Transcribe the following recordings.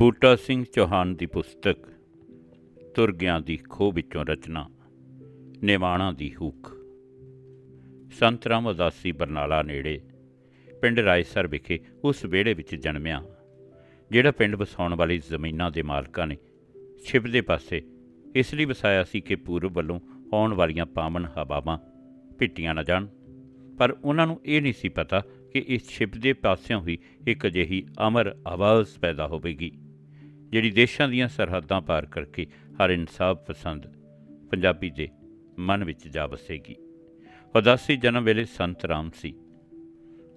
ਬੂਟਾ ਸਿੰਘ ਚੌਹਾਨ ਦੀ ਪੁਸਤਕ, ਤੁਰਗਿਆਂ ਦੀ ਖੋਹ ਵਿੱਚੋਂ ਰਚਨਾ, ਨਿਵਾਣਾ ਦੀ ਹੂਕ। ਸੰਤ ਰਾਮ ਉਦਾਸੀ ਬਰਨਾਲਾ ਨੇੜੇ, ਪਿੰਡ ਰਾਏਸਰ ਵਿਖੇ ਉਸ ਵਿਹੜੇ ਵਿੱਚ ਜਨਮਿਆ, ਜਿਹੜਾ ਪਿੰਡ ਵਸਾਉਣ ਵਾਲੀ ਜ਼ਮੀਨਾਂ ਦੇ ਮਾਲਕਾਂ ਨੇ ਛਿਪ ਦੇ ਪਾਸੇ ਇਸ ਲਈ ਵਸਾਇਆ ਸੀ ਕਿ ਪੂਰਬ ਵੱਲੋਂ ਆਉਣ ਵਾਲੀਆਂ ਪਾਵਨ ਹਵਾਵਾਂ ਪਿੱਟੀਆਂ ਨਾ ਜਾਣ। ਪਰ ਉਹਨਾਂ ਨੂੰ ਇਹ ਨਹੀਂ ਸੀ ਪਤਾ ਕਿ ਇਸ ਛਿਪ ਦੇ ਪਾਸਿਓਂ ਹੀ ਇੱਕ ਅਜਿਹੀ ਅਮਰ ਆਵਾਜ਼ ਪੈਦਾ ਹੋਵੇਗੀ। ਜਿਹੜੀ ਦੇਸ਼ਾਂ ਦੀਆਂ ਸਰਹੱਦਾਂ ਪਾਰ ਕਰਕੇ ਹਰ ਇਨਸਾਫ ਪਸੰਦ ਪੰਜਾਬੀ ਦੇ ਮਨ ਵਿੱਚ ਜਾ ਵਸੇਗੀ। ਉਦਾਸੀ ਜਨਮ ਵੇਲੇ ਸੰਤ ਰਾਮ ਸੀ।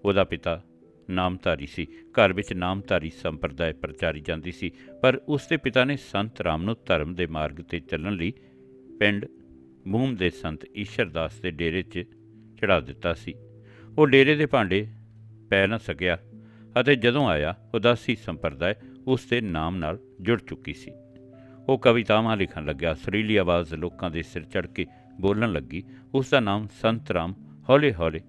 ਉਹਦਾ ਪਿਤਾ ਨਾਮਧਾਰੀ ਸੀ। ਘਰ ਵਿੱਚ ਨਾਮਧਾਰੀ ਸੰਪਰਦਾਇ ਪ੍ਰਚਾਰੀ ਜਾਂਦੀ ਸੀ। ਪਰ ਉਸ ਦੇ ਪਿਤਾ ਨੇ ਸੰਤ ਰਾਮ ਨੂੰ ਧਰਮ ਦੇ ਮਾਰਗ ਤੇ ਚੱਲਣ ਲਈ ਪਿੰਡ ਮੂਮ ਦੇ ਸੰਤ ਈਸ਼ਰਦਾਸ ਦੇ ਡੇਰੇ 'ਚ ਚੜਾ ਦਿੱਤਾ ਸੀ। ਉਹ ਡੇਰੇ ਦੇ ਭਾਂਡੇ ਪੈ ਨਾ ਸਕਿਆ ਅਤੇ ਜਦੋਂ ਆਇਆ ਉਦਾਸੀ ਸੰਪਰਦਾਇ ਉਸ ਦੇ ਨਾਮ ਨਾਲ ਜੁੜ ਚੁੱਕੀ ਸੀ। ਉਹ ਕਵਿਤਾਵਾਂ ਲਿਖਣ ਲੱਗਿਆ। ਸੁਰੀਲੀ ਆਵਾਜ਼ ਲੋਕਾਂ ਦੇ ਸਿਰ ਚੜ ਕੇ ਬੋਲਣ ਲੱਗੀ। ਉਸ ਦਾ ਨਾਮ ਸੰਤ ਰਾਮ ਹੌਲੇ-ਹੌਲੇ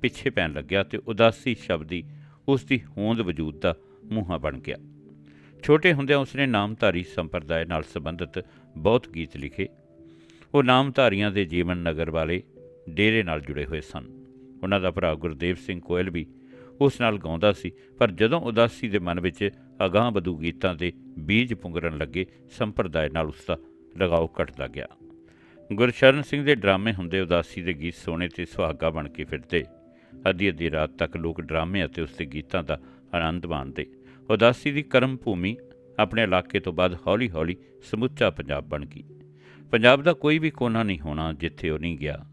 ਪਿੱਛੇ ਪੈਣ ਲੱਗਿਆ ਤੇ ਉਦਾਸੀ ਸ਼ਬਦੀ ਉਸ ਦੀ ਹੋਂਦ ਵਜੂਦ ਦਾ ਮੂੰਹਾ ਬਣ ਗਿਆ। ਛੋਟੇ ਹੁੰਦਿਆਂ ਉਸਨੇ ਨਾਮਧਾਰੀ ਸੰਪਰਦਾਇ ਨਾਲ ਸੰਬੰਧਿਤ ਬਹੁਤ ਗੀਤ ਲਿਖੇ। ਉਹ ਨਾਮਧਾਰੀਆਂ ਦੇ ਜੀਵਨ ਨਗਰ ਵਾਲੇ ਡੇਰੇ ਨਾਲ ਜੁੜੇ ਹੋਏ ਸਨ। ਉਹਨਾਂ ਦਾ ਭਰਾ ਗੁਰਦੇਵ ਸਿੰਘ ਕੋਇਲ ਵੀ ਉਸ ਨਾਲ ਗਾਉਂਦਾ ਸੀ। ਪਰ ਜਦੋਂ ਉਦਾਸੀ ਦੇ ਮਨ ਵਿੱਚ ਅਗਾਹ ਵਧੂ ਗੀਤਾਂ ਦੇ ਬੀਜ ਪੁੰਗਰਨ ਲੱਗੇ ਸੰਪਰਦਾਇ ਨਾਲ ਉਸ ਦਾ ਲਗਾਓ ਘਟਦਾ ਗਿਆ। ਗੁਰਸ਼ਰਨ ਸਿੰਘ ਦੇ ਡਰਾਮੇ ਹੁੰਦੇ ਉਦਾਸੀ ਦੇ ਗੀਤ ਸੋਹਣੇ ਤੇ ਸੁਹਾਗਾ ਬਣ ਕੇ ਫਿਰਦੇ। ਅੱਧੀ ਅੱਧੀ ਰਾਤ ਤੱਕ ਲੋਕ ਡਰਾਮੇ ਅਤੇ ਉਸ ਦੇ ਗੀਤਾਂ ਦਾ ਆਨੰਦ ਮਾਣਦੇ। ਉਦਾਸੀ ਦੀ ਕਰਮ ਭੂਮੀ ਆਪਣੇ ਇਲਾਕੇ ਤੋਂ ਬਾਅਦ ਹੌਲੀ-ਹੌਲੀ ਸਮੁੱਚਾ ਪੰਜਾਬ ਬਣ ਗਈ। ਪੰਜਾਬ ਦਾ ਕੋਈ ਵੀ ਕੋਨਾ ਨਹੀਂ ਹੋਣਾ ਜਿੱਥੇ ਉਹ ਨਹੀਂ ਗਿਆ।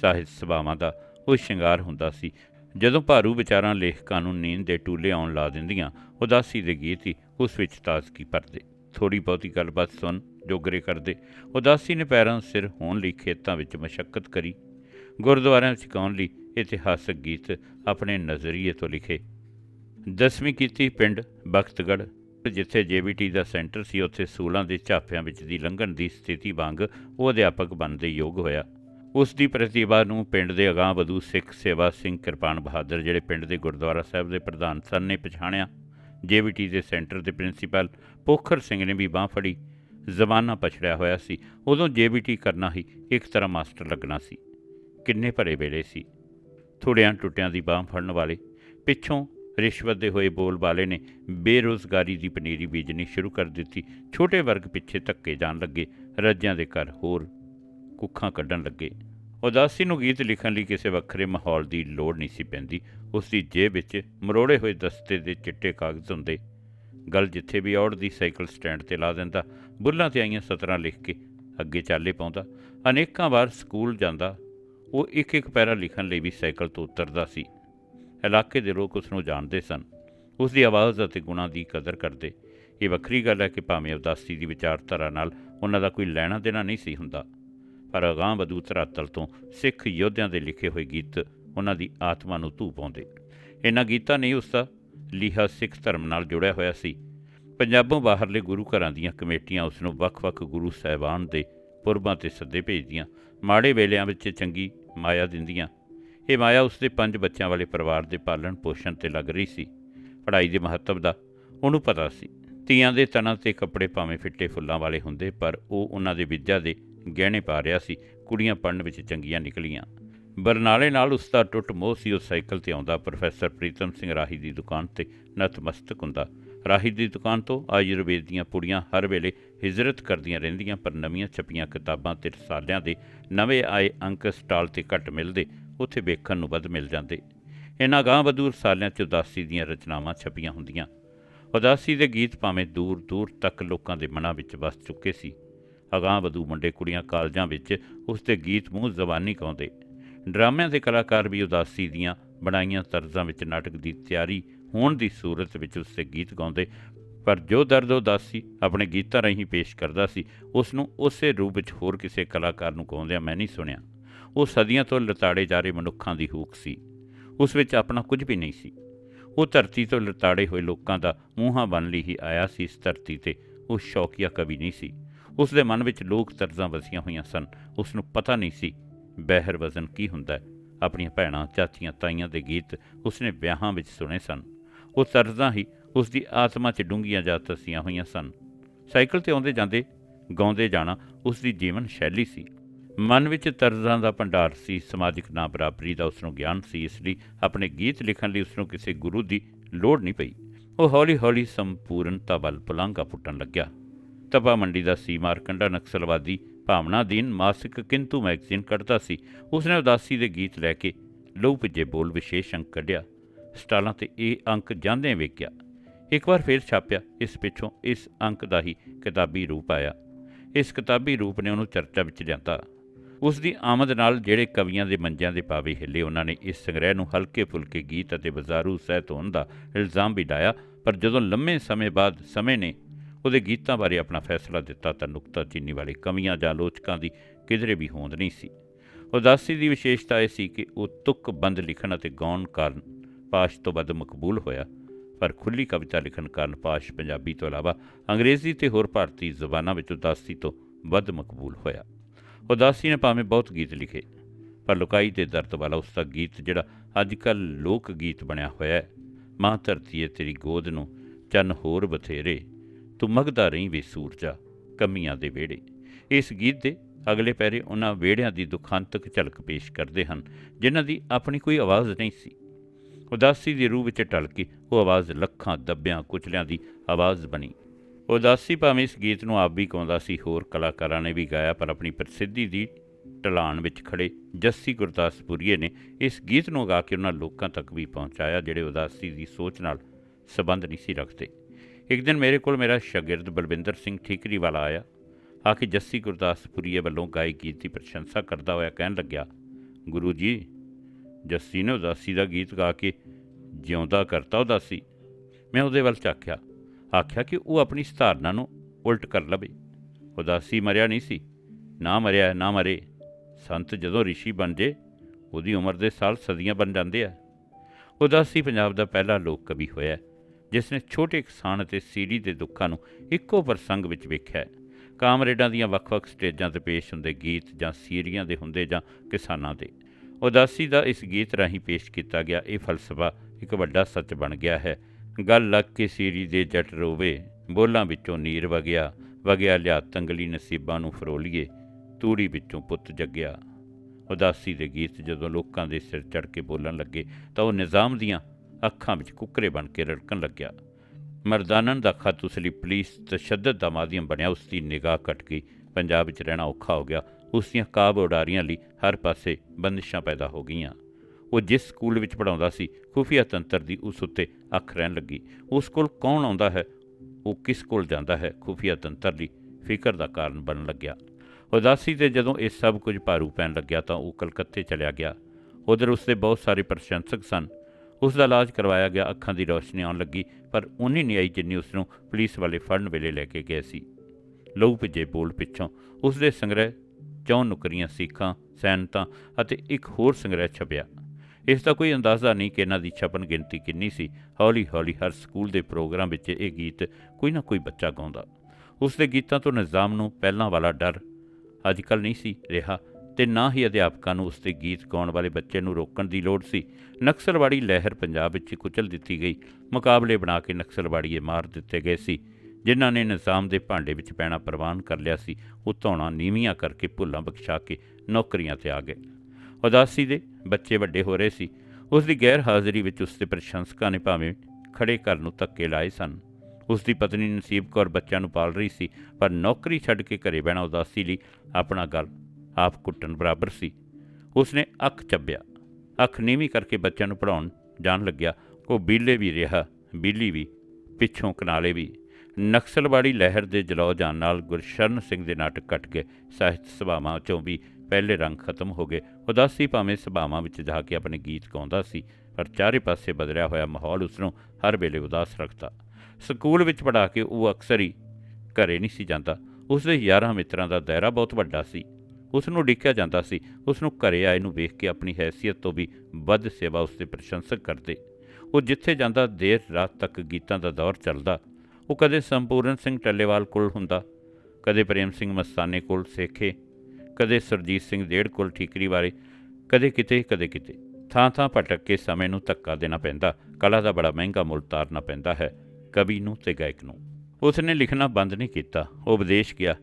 ਸਾਹਿਤ ਸਭਾਵਾਂ ਦਾ ਉਹ ਸ਼ਿੰਗਾਰ ਹੁੰਦਾ ਸੀ ਜਦੋਂ ਭਾਰੂ ਵਿਚਾਰਾਂ ਲੇਖਕਾਂ ਨੂੰ ਨੀਂਦ ਦੇ ਟੂਲੇ ਆਉਣ ਲਾ ਦਿੰਦੀਆਂ, ਉਦਾਸੀ ਦੇ ਗੀਤ ਹੀ ਉਸ ਵਿੱਚ ਤਾਜ਼ਗੀ ਭਰਦੇ। ਥੋੜੀ ਬਹੁਤੀ ਗੱਲਬਾਤ ਸੁਣ, ਜੋਗਰੇ ਕਰਦੇ, ਉਦਾਸੀ ਨੇ ਪੈਰਾਂ ਸਿਰ ਹੋਣ ਲਈ ਖੇਤਾਂ ਵਿੱਚ ਮਸ਼ੱਕਤ ਕਰੀ। ਗੁਰਦੁਆਰਿਆਂ ਵਿੱਚ ਗਾਉਣ ਲਈ ਇਤਿਹਾਸਕ ਗੀਤ ਆਪਣੇ ਨਜ਼ਰੀਏ ਤੋਂ ਲਿਖੇ। ਦਸਵੀਂ ਕੀਤੀ ਪਿੰਡ ਬਖਤਗੜ੍ਹ, ਜਿੱਥੇ ਜੇਬੀਟੀ ਦਾ ਸੈਂਟਰ ਸੀ, ਉੱਥੇ ਸੂਲਾਂ ਦੇ ਝਾਫਿਆਂ ਵਿੱਚ ਦੀ ਲੰਘਣ ਦੀ ਸਥਿਤੀ ਵਾਂਗ ਉਹ ਅਧਿਆਪਕ ਬਣਨ ਦੇ ਯੋਗ ਹੋਇਆ। ਉਸ ਦੀ ਪ੍ਰਤਿਭਾ ਨੂੰ ਪਿੰਡ ਦੇ ਅਗਾਂਹ ਵਧੂ ਸਿੱਖ ਸੇਵਾ ਸਿੰਘ ਕਿਰਪਾਨ ਬਹਾਦਰ ਜਿਹੜੇ ਪਿੰਡ ਦੇ ਗੁਰਦੁਆਰਾ ਸਾਹਿਬ ਦੇ ਪ੍ਰਧਾਨ ਸਨ ਨੇ ਪਛਾਣਿਆ। ਜੇਬੀਟੀ ਦੇ ਸੈਂਟਰ ਦੇ ਪ੍ਰਿੰਸੀਪਲ ਪੋਖਰ ਸਿੰਘ ਨੇ ਵੀ ਬਾਹ ਫੜੀ। ਜ਼ਮਾਨਾ ਪਛੜਿਆ ਹੋਇਆ ਸੀ। ਉਦੋਂ ਜੇਬੀਟੀ ਕਰਨਾ ਹੀ ਇੱਕ ਤਰ੍ਹਾਂ ਮਾਸਟਰ ਲੱਗਣਾ ਸੀ। ਕਿੰਨੇ ਭਰੇ ਵੇਲੇ ਸੀ। ਥੋੜਿਆਂ ਟੁੱਟਿਆਂ ਦੀ ਬਾਹ ਫੜਨ ਵਾਲੇ, ਪਿੱਛੋਂ ਰਿਸ਼ਵਤ ਦੇ ਹੋਏ ਬੋਲ ਵਾਲੇ ਨੇ ਬੇਰੋਜ਼ਗਾਰੀ ਦੀ ਪਨੀਰੀ ਬੀਜਣੀ ਸ਼ੁਰੂ ਕਰ ਦਿੱਤੀ। ਛੋਟੇ ਵਰਗ ਪਿੱਛੇ ਧੱਕੇ ਜਾਣ ਲੱਗੇ। ਰੱਜਿਆਂ ਦੇ ਘਰ ਹੋਰ ਕੁੱਖਾਂ ਕੱਢਣ ਲੱਗੇ। ਉਦਾਸੀ ਨੂੰ ਗੀਤ ਲਿਖਣ ਲਈ ਕਿਸੇ ਵੱਖਰੇ ਮਾਹੌਲ ਦੀ ਲੋੜ ਨਹੀਂ ਸੀ ਪੈਂਦੀ। ਉਸ ਦੀ ਜੇਬ ਵਿੱਚ ਮਰੋੜੇ ਹੋਏ ਦਸਤੇ ਦੇ ਚਿੱਟੇ ਕਾਗਜ਼ ਹੁੰਦੇ। ਗੱਲ ਜਿੱਥੇ ਵੀ ਔੜ ਦੀ ਸਾਈਕਲ ਸਟੈਂਡ ਤੇ ਲਾ ਦਿੰਦਾ। ਬੁੱਲਾਂ ਤੇ ਆਈਆਂ ਸਤਰਾਂ ਲਿਖ ਕੇ ਅੱਗੇ ਚਾਲੇ ਪਾਉਂਦਾ। ਅਨੇਕਾਂ ਵਾਰ ਸਕੂਲ ਜਾਂਦਾ। ਉਹ ਇੱਕ ਇੱਕ ਪੈਰਾ ਲਿਖਣ ਲਈ ਵੀ ਸਾਈਕਲ ਤੋਂ ਉਤਰਦਾ ਸੀ। ਇਲਾਕੇ ਦੇ ਲੋਕ ਉਸ ਨੂੰ ਜਾਣਦੇ ਸਨ। ਉਸ ਦੀ ਆਵਾਜ਼ ਅਤੇ ਗੁਣਾਂ ਦੀ ਕਦਰ ਕਰਦੇ। ਇਹ ਵੱਖਰੀ ਗੱਲ ਹੈ ਕਿ ਭਾਵੇਂ ਉਦਾਸੀ ਦੀ ਵਿਚਾਰਧਾਰਾ ਨਾਲ ਉਹਨਾਂ ਦਾ ਕੋਈ ਲੈਣਾ ਦੇਣਾ ਨਹੀਂ ਸੀ ਹੁੰਦਾ। ਪਰ ਅਗਾਂਹ ਵਧੂ ਧਰਾਤਲ ਤੋਂ ਸਿੱਖ ਯੋਧਿਆਂ ਦੇ ਲਿਖੇ ਹੋਏ ਗੀਤ ਉਹਨਾਂ ਦੀ ਆਤਮਾ ਨੂੰ ਧੂ ਪਾਉਂਦੇ। ਇਹਨਾਂ ਗੀਤਾਂ ਨੇ ਉਸ ਦਾ ਲਿਹਾ ਸਿੱਖ ਧਰਮ ਨਾਲ ਜੁੜਿਆ ਹੋਇਆ ਸੀ। ਪੰਜਾਬੋਂ ਬਾਹਰਲੇ ਗੁਰੂ ਘਰਾਂ ਦੀਆਂ ਕਮੇਟੀਆਂ ਉਸ ਨੂੰ ਵੱਖ-ਵੱਖ ਗੁਰੂ ਸਾਹਿਬਾਨ ਦੇ ਪੁਰਬਾਂ ਤੇ ਸੱਦੇ ਭੇਜਦੀਆਂ, ਮਾੜੇ ਵੇਲਿਆਂ ਵਿੱਚ ਚੰਗੀ ਮਾਇਆ ਦਿੰਦੀਆਂ। ਇਹ ਮਾਇਆ ਉਸ ਦੇ ਪੰਜ ਬੱਚਿਆਂ ਵਾਲੇ ਪਰਿਵਾਰ ਦੇ ਪਾਲਣ ਪੋਸ਼ਣ ਤੇ ਲੱਗ ਰਹੀ ਸੀ। ਪੜ੍ਹਾਈ ਦੇ ਮਹੱਤਵ ਦਾ ਉਹਨੂੰ ਪਤਾ ਸੀ। ਤੀਆਂ ਦੇ ਤਨਾਂ ਤੇ ਕੱਪੜੇ ਭਾਵੇਂ ਫਿੱਟੇ ਫੁੱਲਾਂ ਵਾਲੇ ਹੁੰਦੇ, ਪਰ ਉਹ ਉਹਨਾਂ ਦੇ ਵਿੱਦਿਆ ਦੇ ਗਹਿਣੇ ਪਾ ਰਿਹਾ ਸੀ, ਕੁੜੀਆਂ ਪੜਨ ਵਿੱਚ ਚੰਗੀਆਂ ਨਿਕਲੀਆਂ। ਬਰਨਾਲੇ ਨਾਲ ਉਸ ਦਾ ਟੁੱਟ ਮੋਹ ਸੀ, ਉਹ ਸਾਈਕਲ ਤੇ ਆਉਂਦਾ। ਪ੍ਰੋਫੈਸਰ ਪ੍ਰੀਤਮ ਸਿੰਘ ਰਾਹੀ ਦੀ ਦੁਕਾਨ ਤੇ ਨਤਮਸਤਕ ਹੁੰਦਾ। ਰਾਹੀ ਦੀ ਦੁਕਾਨ ਤੋਂ ਆਯੁਰਵੇਦ ਦੀਆਂ ਪੁੜੀਆਂ ਹਰ ਵੇਲੇ ਹਿਜਰਤ ਕਰਦੀਆਂ ਰਹਿੰਦੀਆਂ, ਪਰ ਨਵੀਆਂ ਛਪੀਆਂ ਕਿਤਾਬਾਂ ਤੇ ਰਸਾਲਿਆਂ ਦੇ ਨਵੇਂ ਆਏ ਅੰਕ ਸਟਾਲ ਤੇ ਘੱਟ ਮਿਲਦੇ, ਉੱਥੇ ਵੇਖਣ ਨੂੰ ਵੱਧ ਮਿਲ ਜਾਂਦੇ। ਇਹਨਾਂ ਗਾਂ ਵਧੂ ਰਸਾਲਿਆਂ 'ਚ ਉਦਾਸੀ ਦੀਆਂ ਰਚਨਾਵਾਂ ਛਪੀਆਂ ਹੁੰਦੀਆਂ। ਉਦਾਸੀ ਦੇ ਗੀਤ ਭਾਵੇਂ ਦੂਰ ਦੂਰ ਤੱਕ ਲੋਕਾਂ ਦੇ ਮਨਾਂ ਵਿੱਚ ਵਸ ਚੁੱਕੇ ਸੀ। ਅਗਾਂਹ ਵਧੂ ਮੁੰਡੇ ਕੁੜੀਆਂ ਕਾਲਜਾਂ ਵਿੱਚ ਉਸ ਦੇ ਗੀਤ ਮੂੰਹ ਜ਼ਬਾਨੀ ਗਾਉਂਦੇ। ਡਰਾਮਿਆਂ ਦੇ ਕਲਾਕਾਰ ਵੀ ਉਦਾਸੀ ਦੀਆਂ ਬਣਾਈਆਂ ਤਰਜ਼ਾਂ ਵਿੱਚ ਨਾਟਕ ਦੀ ਤਿਆਰੀ ਹੋਣ ਦੀ ਸੂਰਤ ਵਿੱਚ ਉਸ ਦੇ ਗੀਤ ਗਾਉਂਦੇ। ਪਰ ਜੋ ਦਰਦ ਉਦਾਸੀ ਆਪਣੇ ਗੀਤਾਂ ਰਾਹੀਂ ਪੇਸ਼ ਕਰਦਾ ਸੀ, ਉਸ ਨੂੰ ਉਸੇ ਰੂਪ ਵਿੱਚ ਹੋਰ ਕਿਸੇ ਕਲਾਕਾਰ ਨੂੰ ਗਾਉਂਦਿਆਂ ਮੈਂ ਨਹੀਂ ਸੁਣਿਆ। ਉਹ ਸਦੀਆਂ ਤੋਂ ਲਤਾੜੇ ਜਾ ਰਹੇ ਮਨੁੱਖਾਂ ਦੀ ਹੂਕ ਸੀ। ਉਸ ਵਿੱਚ ਆਪਣਾ ਕੁਝ ਵੀ ਨਹੀਂ ਸੀ। ਉਹ ਧਰਤੀ ਤੋਂ ਲਤਾੜੇ ਹੋਏ ਲੋਕਾਂ ਦਾ ਮੂੰਹਾਂ ਬਣ ਲਈ ਹੀ ਆਇਆ ਸੀ, ਇਸ ਧਰਤੀ ਤੇ ਉਹ ਸ਼ੌਕੀਆ ਕਵੀ ਨਹੀਂ ਸੀ। ਉਸ ਦੇ ਮਨ ਵਿੱਚ ਲੋਕ ਤਰਜ਼ਾਂ ਵਸੀਆਂ ਹੋਈਆਂ ਸਨ। ਉਸ ਨੂੰ ਪਤਾ ਨਹੀਂ ਸੀ, ਬਹਿਰ ਵਜ਼ਨ ਕੀ ਹੁੰਦਾ ਹੈ। ਆਪਣੀਆਂ ਭੈਣਾਂ, ਚਾਚੀਆਂ, ਤਾਈਆਂ ਦੇ ਗੀਤ ਉਸਨੇ ਵਿਆਹਾਂ ਵਿੱਚ ਸੁਣੇ ਸਨ। ਉਹ ਤਰਜ਼ਾਂ ਹੀ ਉਸ ਦੀ ਆਤਮਾ 'ਚ ਡੂੰਘੀਆਂ ਜਾ ਤਸੀਆਂ ਹੋਈਆਂ ਸਨ। ਸਾਈਕਲ ਤੇ ਆਉਂਦੇ ਜਾਂਦੇ, ਗਾਉਂਦੇ ਜਾਣਾ ਉਸ ਦੀ ਜੀਵਨ ਸ਼ੈਲੀ ਸੀ। ਮਨ ਵਿੱਚ ਤਰਜ਼ਾਂ ਦਾ ਭੰਡਾਰ ਸੀ, ਸਮਾਜਿਕ ਨਾ ਬਰਾਬਰੀ ਦਾ ਉਸ ਨੂੰ ਗਿਆਨ ਸੀ, ਇਸ ਲਈ ਆਪਣੇ ਗੀਤ ਲਿਖਣ ਲਈ ਉਸ ਨੂੰ ਕਿਸੇ ਗੁਰੂ ਦੀ ਲੋੜ ਨਹੀਂ ਪਈ। ਉਹ ਹੌਲੀ-ਹੌਲੀ ਸੰਪੂਰਨਤਾ ਵੱਲ ਪਲਾਂਘਾ ਪੁੱਟਣ ਲੱਗਿਆ। ਤਪਾ ਮੰਡੀ ਦਾ ਸੀ। ਮਾਰਕੰਡਾ ਨਕਸਲਵਾਦੀ ਭਾਵਨਾਦੀਨ ਮਾਸਿਕ ਕਿੰਤੂ ਮੈਗਜ਼ੀਨ ਕੱਢਦਾ ਸੀ। ਉਸਨੇ ਉਦਾਸੀ ਦੇ ਗੀਤ ਲੈ ਕੇ ਲਹੂ ਭਿੱਜੇ ਬੋਲ ਵਿਸ਼ੇਸ਼ ਅੰਕ ਕੱਢਿਆ। ਸਟਾਲਾਂ ਤੇ ਇਹ ਅੰਕ ਜਾਂਦੇ ਵੇਖਿਆ। ਇੱਕ ਵਾਰ ਫੇਰ ਛਾਪਿਆ। ਇਸ ਪਿੱਛੋਂ ਇਸ ਅੰਕ ਦਾ ਹੀ ਕਿਤਾਬੀ ਰੂਪ ਆਇਆ। ਇਸ ਕਿਤਾਬੀ ਰੂਪ ਨੇ ਉਹਨੂੰ ਚਰਚਾ ਵਿੱਚ ਲਿਆਂਦਾ। ਉਸ ਦੀ ਆਮਦ ਨਾਲ ਜਿਹੜੇ ਕਵੀਆਂ ਦੇ ਮੰਜਿਆਂ ਦੇ ਪਾਵੇ ਹਿੱਲੇ, ਉਹਨਾਂ ਨੇ ਇਸ ਸੰਗ੍ਰਹਿ ਨੂੰ ਹਲਕੇ ਫੁਲਕੇ ਗੀਤ ਅਤੇ ਬਜ਼ਾਰੂ ਸਹਿਤ ਹੋਣ ਦਾ ਇਲਜ਼ਾਮ ਵੀ ਲਾਇਆ। ਪਰ ਜਦੋਂ ਲੰਮੇ ਸਮੇਂ ਬਾਅਦ ਸਮੇਂ ਨੇ ਉਹਦੇ ਗੀਤਾਂ ਬਾਰੇ ਆਪਣਾ ਫੈਸਲਾ ਦਿੱਤਾ ਤਾਂ ਨੁਕਤਾਚੀਨੀ ਵਾਲੀ ਕਮੀਆਂ ਜਾਂ ਆਲੋਚਕਾਂ ਦੀ ਕਿਧਰੇ ਵੀ ਹੋਂਦ ਨਹੀਂ ਸੀ। ਉਦਾਸੀ ਦੀ ਵਿਸ਼ੇਸ਼ਤਾ ਇਹ ਸੀ ਕਿ ਉਹ ਤੁਕ ਬੰਦ ਲਿਖਣ ਅਤੇ ਗਾਉਣ ਕਾਰਨ ਪਾਸ਼ ਤੋਂ ਵੱਧ ਮਕਬੂਲ ਹੋਇਆ, ਪਰ ਖੁੱਲੀ ਕਵਿਤਾ ਲਿਖਣ ਕਾਰਨ ਪਾਸ਼ ਪੰਜਾਬੀ ਤੋਂ ਇਲਾਵਾ ਅੰਗਰੇਜ਼ੀ ਤੇ ਹੋਰ ਭਾਰਤੀ ਜ਼ੁਬਾਨਾਂ ਵਿੱਚ ਉਦਾਸੀ ਤੋਂ ਵੱਧ ਮਕਬੂਲ ਹੋਇਆ। ਉਦਾਸੀ ਨੇ ਭਾਵੇਂ ਬਹੁਤ ਗੀਤ ਲਿਖੇ, ਪਰ ਲੁਕਾਈ ਤੇ ਦਰਦ ਵਾਲਾ ਉਸ ਦਾ ਗੀਤ ਜਿਹੜਾ ਅੱਜ ਕੱਲ ਲੋਕ ਗੀਤ ਬਣਿਆ ਹੋਇਆ ਹੈ, ਮਾਂ ਧਰਤੀ ਏ ਤੇਰੀ ਗੋਦ ਨੂੰ, ਚੰਨ ਹੋਰ ਬਥੇਰੇ। ਤੂੰ ਮਗਦਾ ਰਹੀ ਵੇ ਸੂਰਜਾ, ਕਮੀਆਂ ਦੇ ਵਿਹੜੇ। ਇਸ ਗੀਤ ਦੇ ਅਗਲੇ ਪੈਰੇ ਉਹਨਾਂ ਵਿਹੜਿਆਂ ਦੀ ਦੁਖਾਂਤਕ ਝਲਕ ਪੇਸ਼ ਕਰਦੇ ਹਨ, ਜਿਨ੍ਹਾਂ ਦੀ ਆਪਣੀ ਕੋਈ ਆਵਾਜ਼ ਨਹੀਂ ਸੀ। ਉਦਾਸੀ ਦੀ ਰੂਹ ਵਿੱਚ ਢਲ ਕੇ ਉਹ ਆਵਾਜ਼ ਲੱਖਾਂ ਦੱਬਿਆਂ ਕੁਚਲਿਆਂ ਦੀ ਆਵਾਜ਼ ਬਣੀ। ਉਦਾਸੀ ਭਾਵੇਂ ਇਸ ਗੀਤ ਨੂੰ ਆਪ ਵੀ ਗਾਉਂਦਾ ਸੀ, ਹੋਰ ਕਲਾਕਾਰਾਂ ਨੇ ਵੀ ਗਾਇਆ, ਪਰ ਆਪਣੀ ਪ੍ਰਸਿੱਧੀ ਦੀ ਢਲਾਣ ਵਿੱਚ ਖੜੇ ਜੱਸੀ ਗੁਰਦਾਸਪੁਰੀਏ ਨੇ ਇਸ ਗੀਤ ਨੂੰ ਗਾ ਕੇ ਉਹਨਾਂ ਲੋਕਾਂ ਤੱਕ ਵੀ ਪਹੁੰਚਾਇਆ, ਜਿਹੜੇ ਉਦਾਸੀ ਦੀ ਸੋਚ ਨਾਲ ਸਬੰਧ ਨਹੀਂ ਸੀ ਰੱਖਦੇ। ਇੱਕ ਦਿਨ ਮੇਰੇ ਕੋਲ ਮੇਰਾ ਸ਼ਾਗਿਰਦ ਬਲਵਿੰਦਰ ਸਿੰਘ ਠੀਕਰੀ ਵਾਲਾ ਆਇਆ। ਆ ਕੇ ਜੱਸੀ ਗੁਰਦਾਸਪੁਰੀਏ ਵੱਲੋਂ ਗਾਏ ਗੀਤ ਦੀ ਪ੍ਰਸ਼ੰਸਾ ਕਰਦਾ ਹੋਇਆ ਕਹਿਣ ਲੱਗਿਆ, ਗੁਰੂ ਜੀ, ਜੱਸੀ ਨੇ ਉਦਾਸੀ ਦਾ ਗੀਤ ਗਾ ਕੇ ਜਿਉਂਦਾ ਕਰਤਾ ਉਦਾਸੀ। ਮੈਂ ਉਹਦੇ ਵੱਲ ਝਾਕਿਆ, ਆਖਿਆ ਕਿ ਉਹ ਆਪਣੀ ਸਧਾਰਨਾ ਨੂੰ ਉਲਟ ਕਰ ਲਵੇ। ਉਦਾਸੀ ਮਰਿਆ ਨਹੀਂ ਸੀ, ਨਾ ਮਰਿਆ, ਨਾ ਮਰੇ। ਸੰਤ ਜਦੋਂ ਰਿਸ਼ੀ ਬਣ ਜੇ, ਉਹਦੀ ਉਮਰ ਦੇ ਸਾਲ ਸਦੀਆਂ ਬਣ ਜਾਂਦੇ ਆ। ਉਦਾਸੀ ਪੰਜਾਬ ਦਾ ਪਹਿਲਾ ਲੋਕ ਕਵੀ ਹੋਇਆ। ਜਿਸ ਨੇ ਛੋਟੇ ਕਿਸਾਨ ਅਤੇ ਸੀੜੀ ਦੇ ਦੁੱਖਾਂ ਨੂੰ ਇੱਕੋ ਪ੍ਰਸੰਗ ਵਿੱਚ ਵੇਖਿਆ ਹੈ। ਕਾਮਰੇਡਾਂ ਦੀਆਂ ਵੱਖ-ਵੱਖ ਸਟੇਜਾਂ ਤੇ ਪੇਸ਼ ਹੁੰਦੇ ਗੀਤ ਜਾਂ ਸੀਰੀਆਂ ਦੇ ਹੁੰਦੇ ਜਾਂ ਕਿਸਾਨਾਂ ਦੇ। ਉਦਾਸੀ ਦਾ ਇਸ ਗੀਤ ਰਾਹੀਂ ਪੇਸ਼ ਕੀਤਾ ਗਿਆ ਇਹ ਫਲਸਫਾ ਇੱਕ ਵੱਡਾ ਸੱਚ ਬਣ ਗਿਆ ਹੈ। ਗੱਲ ਲੱਗ ਕੇ ਸੀਰੀ ਦੇ ਜੱਟ ਰੋਵੇ, ਬੋਲਾਂ ਵਿੱਚੋਂ ਨੀਰ ਵਗਿਆ ਵਗਿਆ ਲਿਆ ਤੰਗਲੀ ਨਸੀਬਾਂ ਨੂੰ ਫਰੋਲੀਏ, ਤੂੜੀ ਵਿੱਚੋਂ ਪੁੱਤ ਜੱਗਿਆ। ਉਦਾਸੀ ਦੇ ਗੀਤ ਜਦੋਂ ਲੋਕਾਂ ਦੇ ਸਿਰ ਚੜ ਕੇ ਬੋਲਣ ਲੱਗੇ ਤਾਂ ਉਹ ਨਿਜ਼ਾਮ ਦੀਆਂ ਅੱਖਾਂ ਵਿੱਚ ਕੁੱਕਰੇ ਬਣ ਕੇ ਰੜਕਣ ਲੱਗਿਆ। ਮਰਦਾਨਨ ਦਾ ਖਤ ਉਸ ਲਈ ਪੁਲਿਸ ਤਸ਼ੱਦਦ ਦਾ ਮਾਧਿਅਮ ਬਣਿਆ, ਉਸ ਦੀ ਨਿਗਾਹ ਕੱਟ ਗਈ। ਪੰਜਾਬ ਵਿੱਚ ਰਹਿਣਾ ਔਖਾ ਹੋ ਗਿਆ। ਉਸ ਦੀਆਂ ਕਾਬ ਉਡਾਰੀਆਂ ਲਈ ਹਰ ਪਾਸੇ ਬੰਦਿਸ਼ਾਂ ਪੈਦਾ ਹੋ ਗਈਆਂ। ਉਹ ਜਿਸ ਸਕੂਲ ਵਿੱਚ ਪੜਾਉਂਦਾ ਸੀ, ਖੁਫੀਆ ਤੰਤਰ ਦੀ ਉਸ ਉੱਤੇ ਅੱਖ ਰਹਿਣ ਲੱਗੀ। ਉਸ ਕੋਲ ਕੌਣ ਆਉਂਦਾ ਹੈ? ਉਹ ਕਿਸ ਕੋਲ ਜਾਂਦਾ ਹੈ? ਖੁਫੀਆ ਤੰਤਰ ਦੀ ਫਿਕਰ ਦਾ ਕਾਰਨ ਬਣਨ ਲੱਗਿਆ। ਉਦਾਸੀ ਤੇ ਜਦੋਂ ਇਹ ਸਭ ਕੁਝ ਭਾਰੂ ਪੈਣ ਲੱਗਿਆ ਤਾਂ ਉਹ ਕਲਕੱਤੇ ਚਲਿਆ ਗਿਆ। ਉਧਰ ਉਸਦੇ ਬਹੁਤ ਸਾਰੇ ਪ੍ਰਸ਼ੰਸਕ ਸਨ। ਉਸ ਦਾ ਇਲਾਜ ਕਰਵਾਇਆ ਗਿਆ, ਅੱਖਾਂ ਦੀ ਰੋਸ਼ਨੀ ਆਉਣ ਲੱਗੀ, ਪਰ ਉਨੀ ਨਹੀਂ ਆਈ ਜਿੰਨੀ ਉਸ ਨੂੰ ਪੁਲਿਸ ਵਾਲੇ ਫੜਨ ਵੇਲੇ ਲੈ ਕੇ ਗਏ ਸੀ। ਲਹੂ ਭਿੱਜੇ ਬੋਲ ਪਿੱਛੋਂ ਉਸ ਦੇ ਸੰਗ੍ਰਹਿ, ਚੌਂ ਨੁਕਰੀਆਂ, ਸਿੱਖਾਂ, ਸੈਨਤਾਂ ਅਤੇ ਇੱਕ ਹੋਰ ਸੰਗ੍ਰਹਿ ਛਪਿਆ। ਇਸ ਦਾ ਕੋਈ ਅੰਦਾਜ਼ਾ ਨਹੀਂ ਕਿ ਇਹਨਾਂ ਦੀ ਛਪਨ ਗਿਣਤੀ ਕਿੰਨੀ ਸੀ। ਹੌਲੀ ਹੌਲੀ ਹਰ ਸਕੂਲ ਦੇ ਪ੍ਰੋਗਰਾਮ ਵਿੱਚ ਇਹ ਗੀਤ ਕੋਈ ਨਾ ਕੋਈ ਬੱਚਾ ਗਾਉਂਦਾ। ਉਸ ਦੇ ਗੀਤਾਂ ਤੋਂ ਨਿਜ਼ਾਮ ਨੂੰ ਪਹਿਲਾਂ ਵਾਲਾ ਡਰ ਅੱਜ ਕੱਲ੍ਹ ਨਹੀਂ ਸੀ ਰਿਹਾ। ਤੇ ਨਾ ਹੀ ਅਧਿਆਪਕਾਂ ਨੂੰ ਉਸ ਦੇ ਗੀਤ ਗਾਉਣ ਵਾਲੇ ਬੱਚੇ ਨੂੰ ਰੋਕਣ ਦੀ ਲੋੜ ਸੀ। ਨਕਸਲਵਾੜੀ ਲਹਿਰ ਪੰਜਾਬ ਵਿੱਚ ਕੁਚਲ ਦਿੱਤੀ ਗਈ। ਮੁਕਾਬਲੇ ਬਣਾ ਕੇ ਨਕਸਲਵਾੜੀਏ ਮਾਰ ਦਿੱਤੇ ਗਏ ਸੀ। ਜਿਨ੍ਹਾਂ ਨੇ ਨਿਜ਼ਾਮ ਦੇ ਭਾਂਡੇ ਵਿੱਚ ਪੈਣਾ ਪ੍ਰਵਾਨ ਕਰ ਲਿਆ ਸੀ, ਉਹ ਧੌਣਾ ਨੀਵੀਆਂ ਕਰਕੇ ਭੁੱਲਾਂ ਬਖਸ਼ਾ ਕੇ ਨੌਕਰੀਆਂ ਤੇ ਆ ਗਏ। ਉਦਾਸੀ ਦੇ ਬੱਚੇ ਵੱਡੇ ਹੋ ਰਹੇ ਸੀ। ਉਸ ਦੀ ਗੈਰ ਹਾਜ਼ਰੀ ਵਿੱਚ ਉਸ ਦੇ ਪ੍ਰਸ਼ੰਸਕਾਂ ਨੇ ਭਾਵੇਂ ਖੜੇ ਕਰਨ ਨੂੰ ਧੱਕੇ ਲਾਏ ਸਨ। ਉਸ ਦੀ ਪਤਨੀ ਨਸੀਬ ਕੌਰ ਬੱਚਿਆਂ ਨੂੰ ਪਾਲ ਰਹੀ ਸੀ, ਪਰ ਨੌਕਰੀ ਛੱਡ ਕੇ ਘਰੇ ਬਹਿਣਾ ਉਦਾਸੀ ਲਈ ਆਪਣਾ ਗੱਲ ਆਪ ਕੁੱਟਣ ਬਰਾਬਰ ਸੀ। ਉਸਨੇ ਅੱਖ ਚੱਬਿਆ। ਅੱਖ ਨੀਵੀਂ ਕਰਕੇ ਬੱਚਿਆਂ ਨੂੰ ਪੜਾਉਣ ਜਾਣ ਲੱਗਿਆ। ਉਹ ਬੀਲੇ ਵੀ ਰਿਹਾ, ਬੀਲੀ ਵੀ, ਪਿੱਛੋਂ ਕਨਾਲੇ ਵੀ। ਨਕਸਲਵਾੜੀ ਲਹਿਰ ਦੇ ਜਲੌ ਜਾਣ ਨਾਲ ਗੁਰਸ਼ਰਨ ਸਿੰਘ ਦੇ ਨਾਟਕ ਕੱਟ ਗਏ। ਸਾਹਿਤ ਸਭਾਵਾਂ ਚੋਂ ਵੀ ਪਹਿਲੇ ਰੰਗ ਖਤਮ ਹੋ ਗਏ। ਉਦਾਸੀ ਭਾਵੇਂ ਸਭਾਵਾਂ ਵਿੱਚ ਜਾ ਕੇ ਆਪਣੇ ਗੀਤ ਗਾਉਂਦਾ ਸੀ, ਪਰ ਚਾਰੇ ਪਾਸੇ ਬਦਲਿਆ ਹੋਇਆ ਮਾਹੌਲ ਉਸ ਨੂੰ ਹਰ ਵੇਲੇ ਉਦਾਸ ਰੱਖਦਾ। ਸਕੂਲ ਵਿੱਚ ਪੜ੍ਹਾ ਕੇ ਉਹ ਅਕਸਰ ਹੀ ਘਰੇ ਨਹੀਂ ਸੀ ਜਾਂਦਾ। ਉਸ ਦੇ ਯਾਰਾਂ ਮਿੱਤਰਾਂ ਦਾ ਦਾਇਰਾ ਬਹੁਤ ਵੱਡਾ ਸੀ। ਉਸ ਨੂੰ ਡਿੱਕਿਆ ਜਾਂਦਾ ਸੀ। ਉਸ ਨੂੰ ਘਰੇ ਆਏ ਨੂੰ ਵੇਖ ਕੇ ਆਪਣੀ ਹੈਸੀਅਤ ਤੋਂ ਵੀ ਵੱਧ ਸੇਵਾ ਉਸ ਦੇ ਪ੍ਰਸ਼ੰਸਕ ਕਰਦੇ। ਉਹ ਜਿੱਥੇ ਜਾਂਦਾ, ਦੇਰ ਰਾਤ ਤੱਕ ਗੀਤਾਂ ਦਾ ਦੌਰ ਚੱਲਦਾ। ਉਹ ਕਦੇ ਸੰਪੂਰਨ ਸਿੰਘ ਟੱਲੇਵਾਲ ਕੋਲ ਹੁੰਦਾ, ਕਦੇ ਪ੍ਰੇਮ ਸਿੰਘ ਮਸਤਾਨੇ ਕੋਲ ਸੇਖੇ, ਕਦੇ ਸਰਜੀਤ ਸਿੰਘ ਡੇਢ ਕੋਲ ਠੀਕਰੀ ਬਾਰੇ ਕਦੇ ਕਿਤੇ ਕਦੇ ਕਿਤੇ। ਥਾਂ ਥਾਂ ਭਟਕ ਕੇ ਸਮੇਂ ਨੂੰ ਧੱਕਾ ਦੇਣਾ ਪੈਂਦਾ, ਕਲਾ ਦਾ ਬੜਾ ਮਹਿੰਗਾ ਮੁੱਲ ਤਾਰਨਾ ਪੈਂਦਾ ਹੈ, ਕਵੀ ਨੂੰ ਤੇ ਗਾਇਕ ਨੂੰ। ਉਸਨੇ ਲਿਖਣਾ ਬੰਦ ਨਹੀਂ ਕੀਤਾ, ਉਹ ਵਿਦੇਸ਼ ਗਿਆ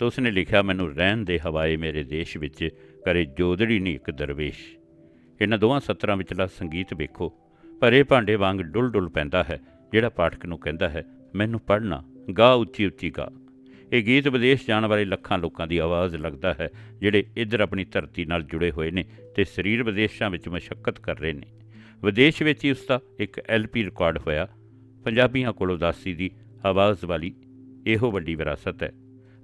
ਤਾਂ ਉਸਨੇ ਲਿਖਿਆ, ਮੈਨੂੰ ਰਹਿਣ ਦੇ ਹਵਾਏ ਮੇਰੇ ਦੇਸ਼ ਵਿੱਚ ਕਰੇ ਜੋਦੜੀ ਨਹੀਂ ਇੱਕ ਦਰਵੇਸ਼। ਇਹਨਾਂ ਦੋਵਾਂ ਸਤਰਾਂ ਵਿਚਲਾ ਸੰਗੀਤ ਵੇਖੋ। ਭਰੇ ਭਾਂਡੇ ਵਾਂਗ ਡੁੱਲ ਡੁੱਲ ਪੈਂਦਾ ਹੈ, ਜਿਹੜਾ ਪਾਠਕ ਨੂੰ ਕਹਿੰਦਾ ਹੈ, ਮੈਨੂੰ ਪੜ੍ਹਨਾ, ਗਾ ਉੱਚੀ ਉੱਚੀ ਗਾ। ਇਹ ਗੀਤ ਵਿਦੇਸ਼ ਜਾਣ ਵਾਲੇ ਲੱਖਾਂ ਲੋਕਾਂ ਦੀ ਆਵਾਜ਼ ਲੱਗਦਾ ਹੈ, ਜਿਹੜੇ ਇੱਧਰ ਆਪਣੀ ਧਰਤੀ ਨਾਲ ਜੁੜੇ ਹੋਏ ਨੇ ਤੇ ਸਰੀਰ ਵਿਦੇਸ਼ਾਂ ਵਿੱਚ ਮਸ਼ੱਕਤ ਕਰ ਰਹੇ ਨੇ। ਵਿਦੇਸ਼ ਵਿੱਚ ਹੀ ਉਸ ਦਾ ਇੱਕ ਐਲਪੀ ਰਿਕਾਰਡ ਹੋਇਆ। ਪੰਜਾਬੀਆਂ ਕੋਲ ਉਦਾਸੀ ਦੀ ਆਵਾਜ਼ ਵਾਲੀ ਇਹੋ ਵੱਡੀ ਵਿਰਾਸਤ ਹੈ।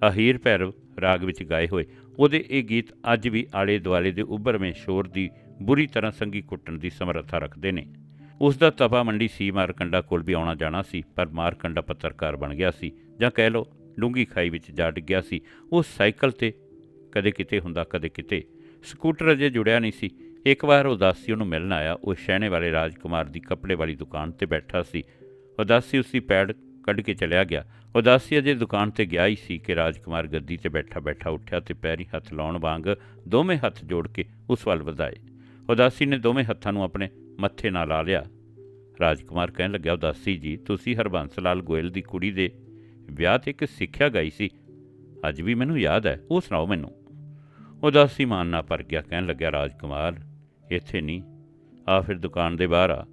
ਅਹੀਰ ਭੈਰਵ ਰਾਗ ਵਿੱਚ ਗਾਏ ਹੋਏ। ਉਹਦੇ ਇਹ ਗੀਤ ਅੱਜ ਵੀ ਆਲੇ ਦੁਆਲੇ ਦੇ ਉੱਭਰਵੇਂ ਸ਼ੋਰ ਦੀ ਬੁਰੀ ਤਰ੍ਹਾਂ ਸੰਗੀ ਕੁੱਟਣ ਦੀ ਸਮਰੱਥਾ ਰੱਖਦੇ ਨੇ। ਉਸ ਦਾ ਤਪਾ ਮੰਡੀ ਸੀ ਮਾਰਕੰਡਾ ਕੋਲ ਵੀ ਆਉਣਾ ਜਾਣਾ ਸੀ, ਪਰ ਮਾਰਕੰਡਾ ਪੱਤਰਕਾਰ ਬਣ ਗਿਆ ਸੀ ਜਾਂ ਕਹਿ ਲਓ ਡੂੰਗੀ ਖਾਈ ਵਿੱਚ ਜਾ ਡਿੱਗਿਆ ਸੀ। ਉਹ ਸਾਈਕਲ ਤੇ ਕਦੇ ਕਿਤੇ ਹੁੰਦਾ, ਕਦੇ ਕਿਤੇ। ਸਕੂਟਰ ਅਜੇ ਜੁੜਿਆ ਨਹੀਂ ਸੀ। ਇੱਕ ਵਾਰ ਉਦਾਸੀ ਉਹਨੂੰ ਮਿਲਣ ਆਇਆ। ਉਹ ਸ਼ਹਿਣੇ ਵਾਲੇ ਰਾਜਕੁਮਾਰ ਦੀ ਕੱਪੜੇ ਵਾਲੀ ਦੁਕਾਨ ਤੇ ਬੈਠਾ ਸੀ। ਉਦਾਸੀ ਉਸਦੀ ਪੈੜ ਕੱਢ ਕੇ ਚਲਿਆ ਗਿਆ। ਉਦਾਸੀ ਅਜੇ ਦੁਕਾਨ ਤੇ ਗਿਆ ਹੀ ਸੀ ਕਿ ਰਾਜਕੁਮਾਰ ਗੱਦੀ ਤੇ ਬੈਠਾ ਬੈਠਾ ਉੱਠਿਆ ਤੇ ਪੈਰੀ ਹੱਥ ਲਾਉਣ ਵਾਂਗ ਦੋਵੇਂ ਹੱਥ ਜੋੜ ਕੇ ਉਸ ਵੱਲ ਵਧਾਏ। ਉਦਾਸੀ ਨੇ ਦੋਵੇਂ ਹੱਥਾਂ ਨੂੰ ਆਪਣੇ ਮੱਥੇ ਨਾਲ ਲਾ ਲਿਆ। ਰਾਜਕੁਮਾਰ ਕਹਿਣ ਲੱਗਿਆ, ਉਦਾਸੀ ਜੀ, ਤੁਸੀਂ ਹਰਬੰਸ ਲਾਲ ਗੋਇਲ ਦੀ ਕੁੜੀ ਦੇ ਵਿਆਹ ਤੇ ਇੱਕ ਸਿੱਖਿਆ ਗਾਈ ਸੀ। ਅੱਜ ਵੀ ਮੈਨੂੰ ਯਾਦ ਹੈ, ਉਹ ਸੁਣਾਓ ਮੈਨੂੰ। ਉਦਾਸੀ ਮਾਨ ਨਾ ਪਰ ਗਿਆ, ਕਹਿਣ ਲੱਗਿਆ, ਰਾਜਕੁਮਾਰ, ਇੱਥੇ ਨਹੀਂ। ਆ ਫਿਰ ਦੁਕਾਨ ਦੇ ਬਾਹਰ ਆ।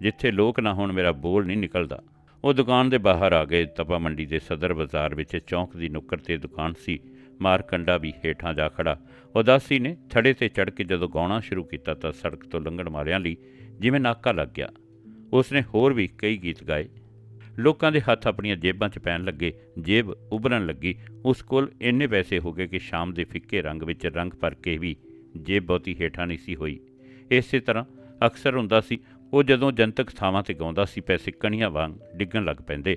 ਜਿੱਥੇ ਲੋਕ ਨਾ ਹੋਣ, ਮੇਰਾ ਬੋਲ ਨਹੀਂ ਨਿਕਲਦਾ। ਉਹ ਦੁਕਾਨ ਦੇ ਬਾਹਰ ਆ ਗਏ। ਤਪਾ ਮੰਡੀ ਦੇ ਸਦਰ ਬਾਜ਼ਾਰ ਵਿੱਚ ਚੌਂਕ ਦੀ ਨੁੱਕਰ ਤੇ ਦੁਕਾਨ ਸੀ। ਮਾਰਕੰਡਾ ਵੀ ਹੇਠਾਂ ਜਾ ਖੜਾ ਉਦਾਸੀ ਨੇ ਥੜੇ ਤੇ ਚੜ ਕੇ ਜਦੋਂ ਗਾਉਣਾ ਸ਼ੁਰੂ ਕੀਤਾ ਤਾਂ ਸੜਕ ਤੋਂ ਲੰਘਣ ਵਾਲਿਆਂ ਲਈ ਜਿਵੇਂ ਨਾਕਾ ਲੱਗ ਗਿਆ। ਉਸਨੇ ਹੋਰ ਵੀ ਕਈ ਗੀਤ ਗਾਏ। ਲੋਕਾਂ ਦੇ ਹੱਥ ਆਪਣੀਆਂ ਜੇਬਾਂ 'ਚ ਪੈਣ ਲੱਗੇ। ਜੇਬ ਉਭਰਨ ਲੱਗੀ। ਉਸ ਕੋਲ ਇੰਨੇ ਪੈਸੇ ਹੋ ਗਏ ਕਿ ਸ਼ਾਮ ਦੇ ਫਿੱਕੇ ਰੰਗ ਵਿੱਚ ਰੰਗ ਭਰ ਕੇ ਵੀ ਜੇਬ ਬਹੁਤੀ ਹੇਠਾਂ ਨਹੀਂ ਸੀ ਹੋਈ। ਇਸੇ ਤਰ੍ਹਾਂ ਅਕਸਰ ਹੁੰਦਾ ਸੀ ਉਹ ਜਦੋਂ ਜਨਤਕ ਥਾਵਾਂ ਤੇ ਗਾਉਂਦਾ ਸੀ, ਪੈਸੇ ਕਣੀਆਂ ਵਾਂਗ ਡਿੱਗਣ ਲੱਗ ਪੈਂਦੇ।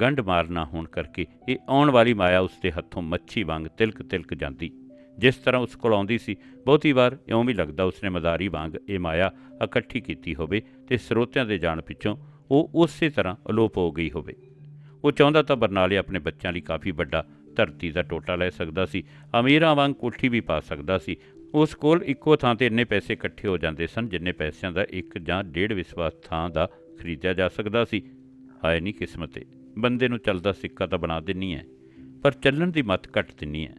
ਗੰਢ ਮਾਰ ਨਾ ਹੋਣ ਕਰਕੇ ਇਹ ਆਉਣ ਵਾਲੀ ਮਾਇਆ ਉਸ ਦੇ ਹੱਥੋਂ ਮੱਛੀ ਵਾਂਗ ਤਿਲਕ ਤਿਲਕ ਜਾਂਦੀ। ਜਿਸ ਤਰ੍ਹਾਂ ਉਸ ਕੋਲ ਆਉਂਦੀ ਸੀ, ਬਹੁਤੀ ਵਾਰ ਇਉਂ ਵੀ ਲੱਗਦਾ ਉਸਨੇ ਮਦਾਰੀ ਵਾਂਗ ਇਹ ਮਾਇਆ ਇਕੱਠੀ ਕੀਤੀ ਹੋਵੇ ਤੇ ਸਰੋਤਿਆਂ ਦੇ ਜਾਣ ਪਿੱਛੋਂ ਉਹ ਉਸੇ ਤਰ੍ਹਾਂ ਅਲੋਪ ਹੋ ਗਈ ਹੋਵੇ। ਉਹ ਚਾਹੁੰਦਾ ਤਾਂ ਬਰਨਾਲੇ ਆਪਣੇ ਬੱਚਿਆਂ ਲਈ ਕਾਫੀ ਵੱਡਾ ਧਰਤੀ ਦਾ ਟੋਟਾ ਲੈ ਸਕਦਾ ਸੀ, ਅਮੀਰਾਂ ਵਾਂਗ ਕੋਠੀ ਵੀ ਪਾ ਸਕਦਾ ਸੀ ਉਸ ਕੋਲ ਇੱਕੋ ਥਾਂ ਤੇ ਇੰਨੇ ਪੈਸੇ ਇਕੱਠੇ ਹੋ ਜਾਂਦੇ ਸਨ ਜਿੰਨੇ ਪੈਸਿਆਂ ਦਾ ਇੱਕ ਜਾਂ ਡੇਢ ਵਿਸਵਾਸ ਥਾਂ ਦਾ ਖਰੀਦਿਆ ਜਾ ਸਕਦਾ ਸੀ। ਹਾਏ ਨਹੀਂ ਕਿਸਮਤੇ ਬੰਦੇ ਨੂੰ ਚੱਲਦਾ ਸਿੱਕਾ ਤਾਂ ਬਣਾ ਦਿੰਨੀ ਹੈ ਪਰ ਚੱਲਣ ਦੀ ਮੱਤ ਘੱਟ ਦਿੰਨੀ ਹੈ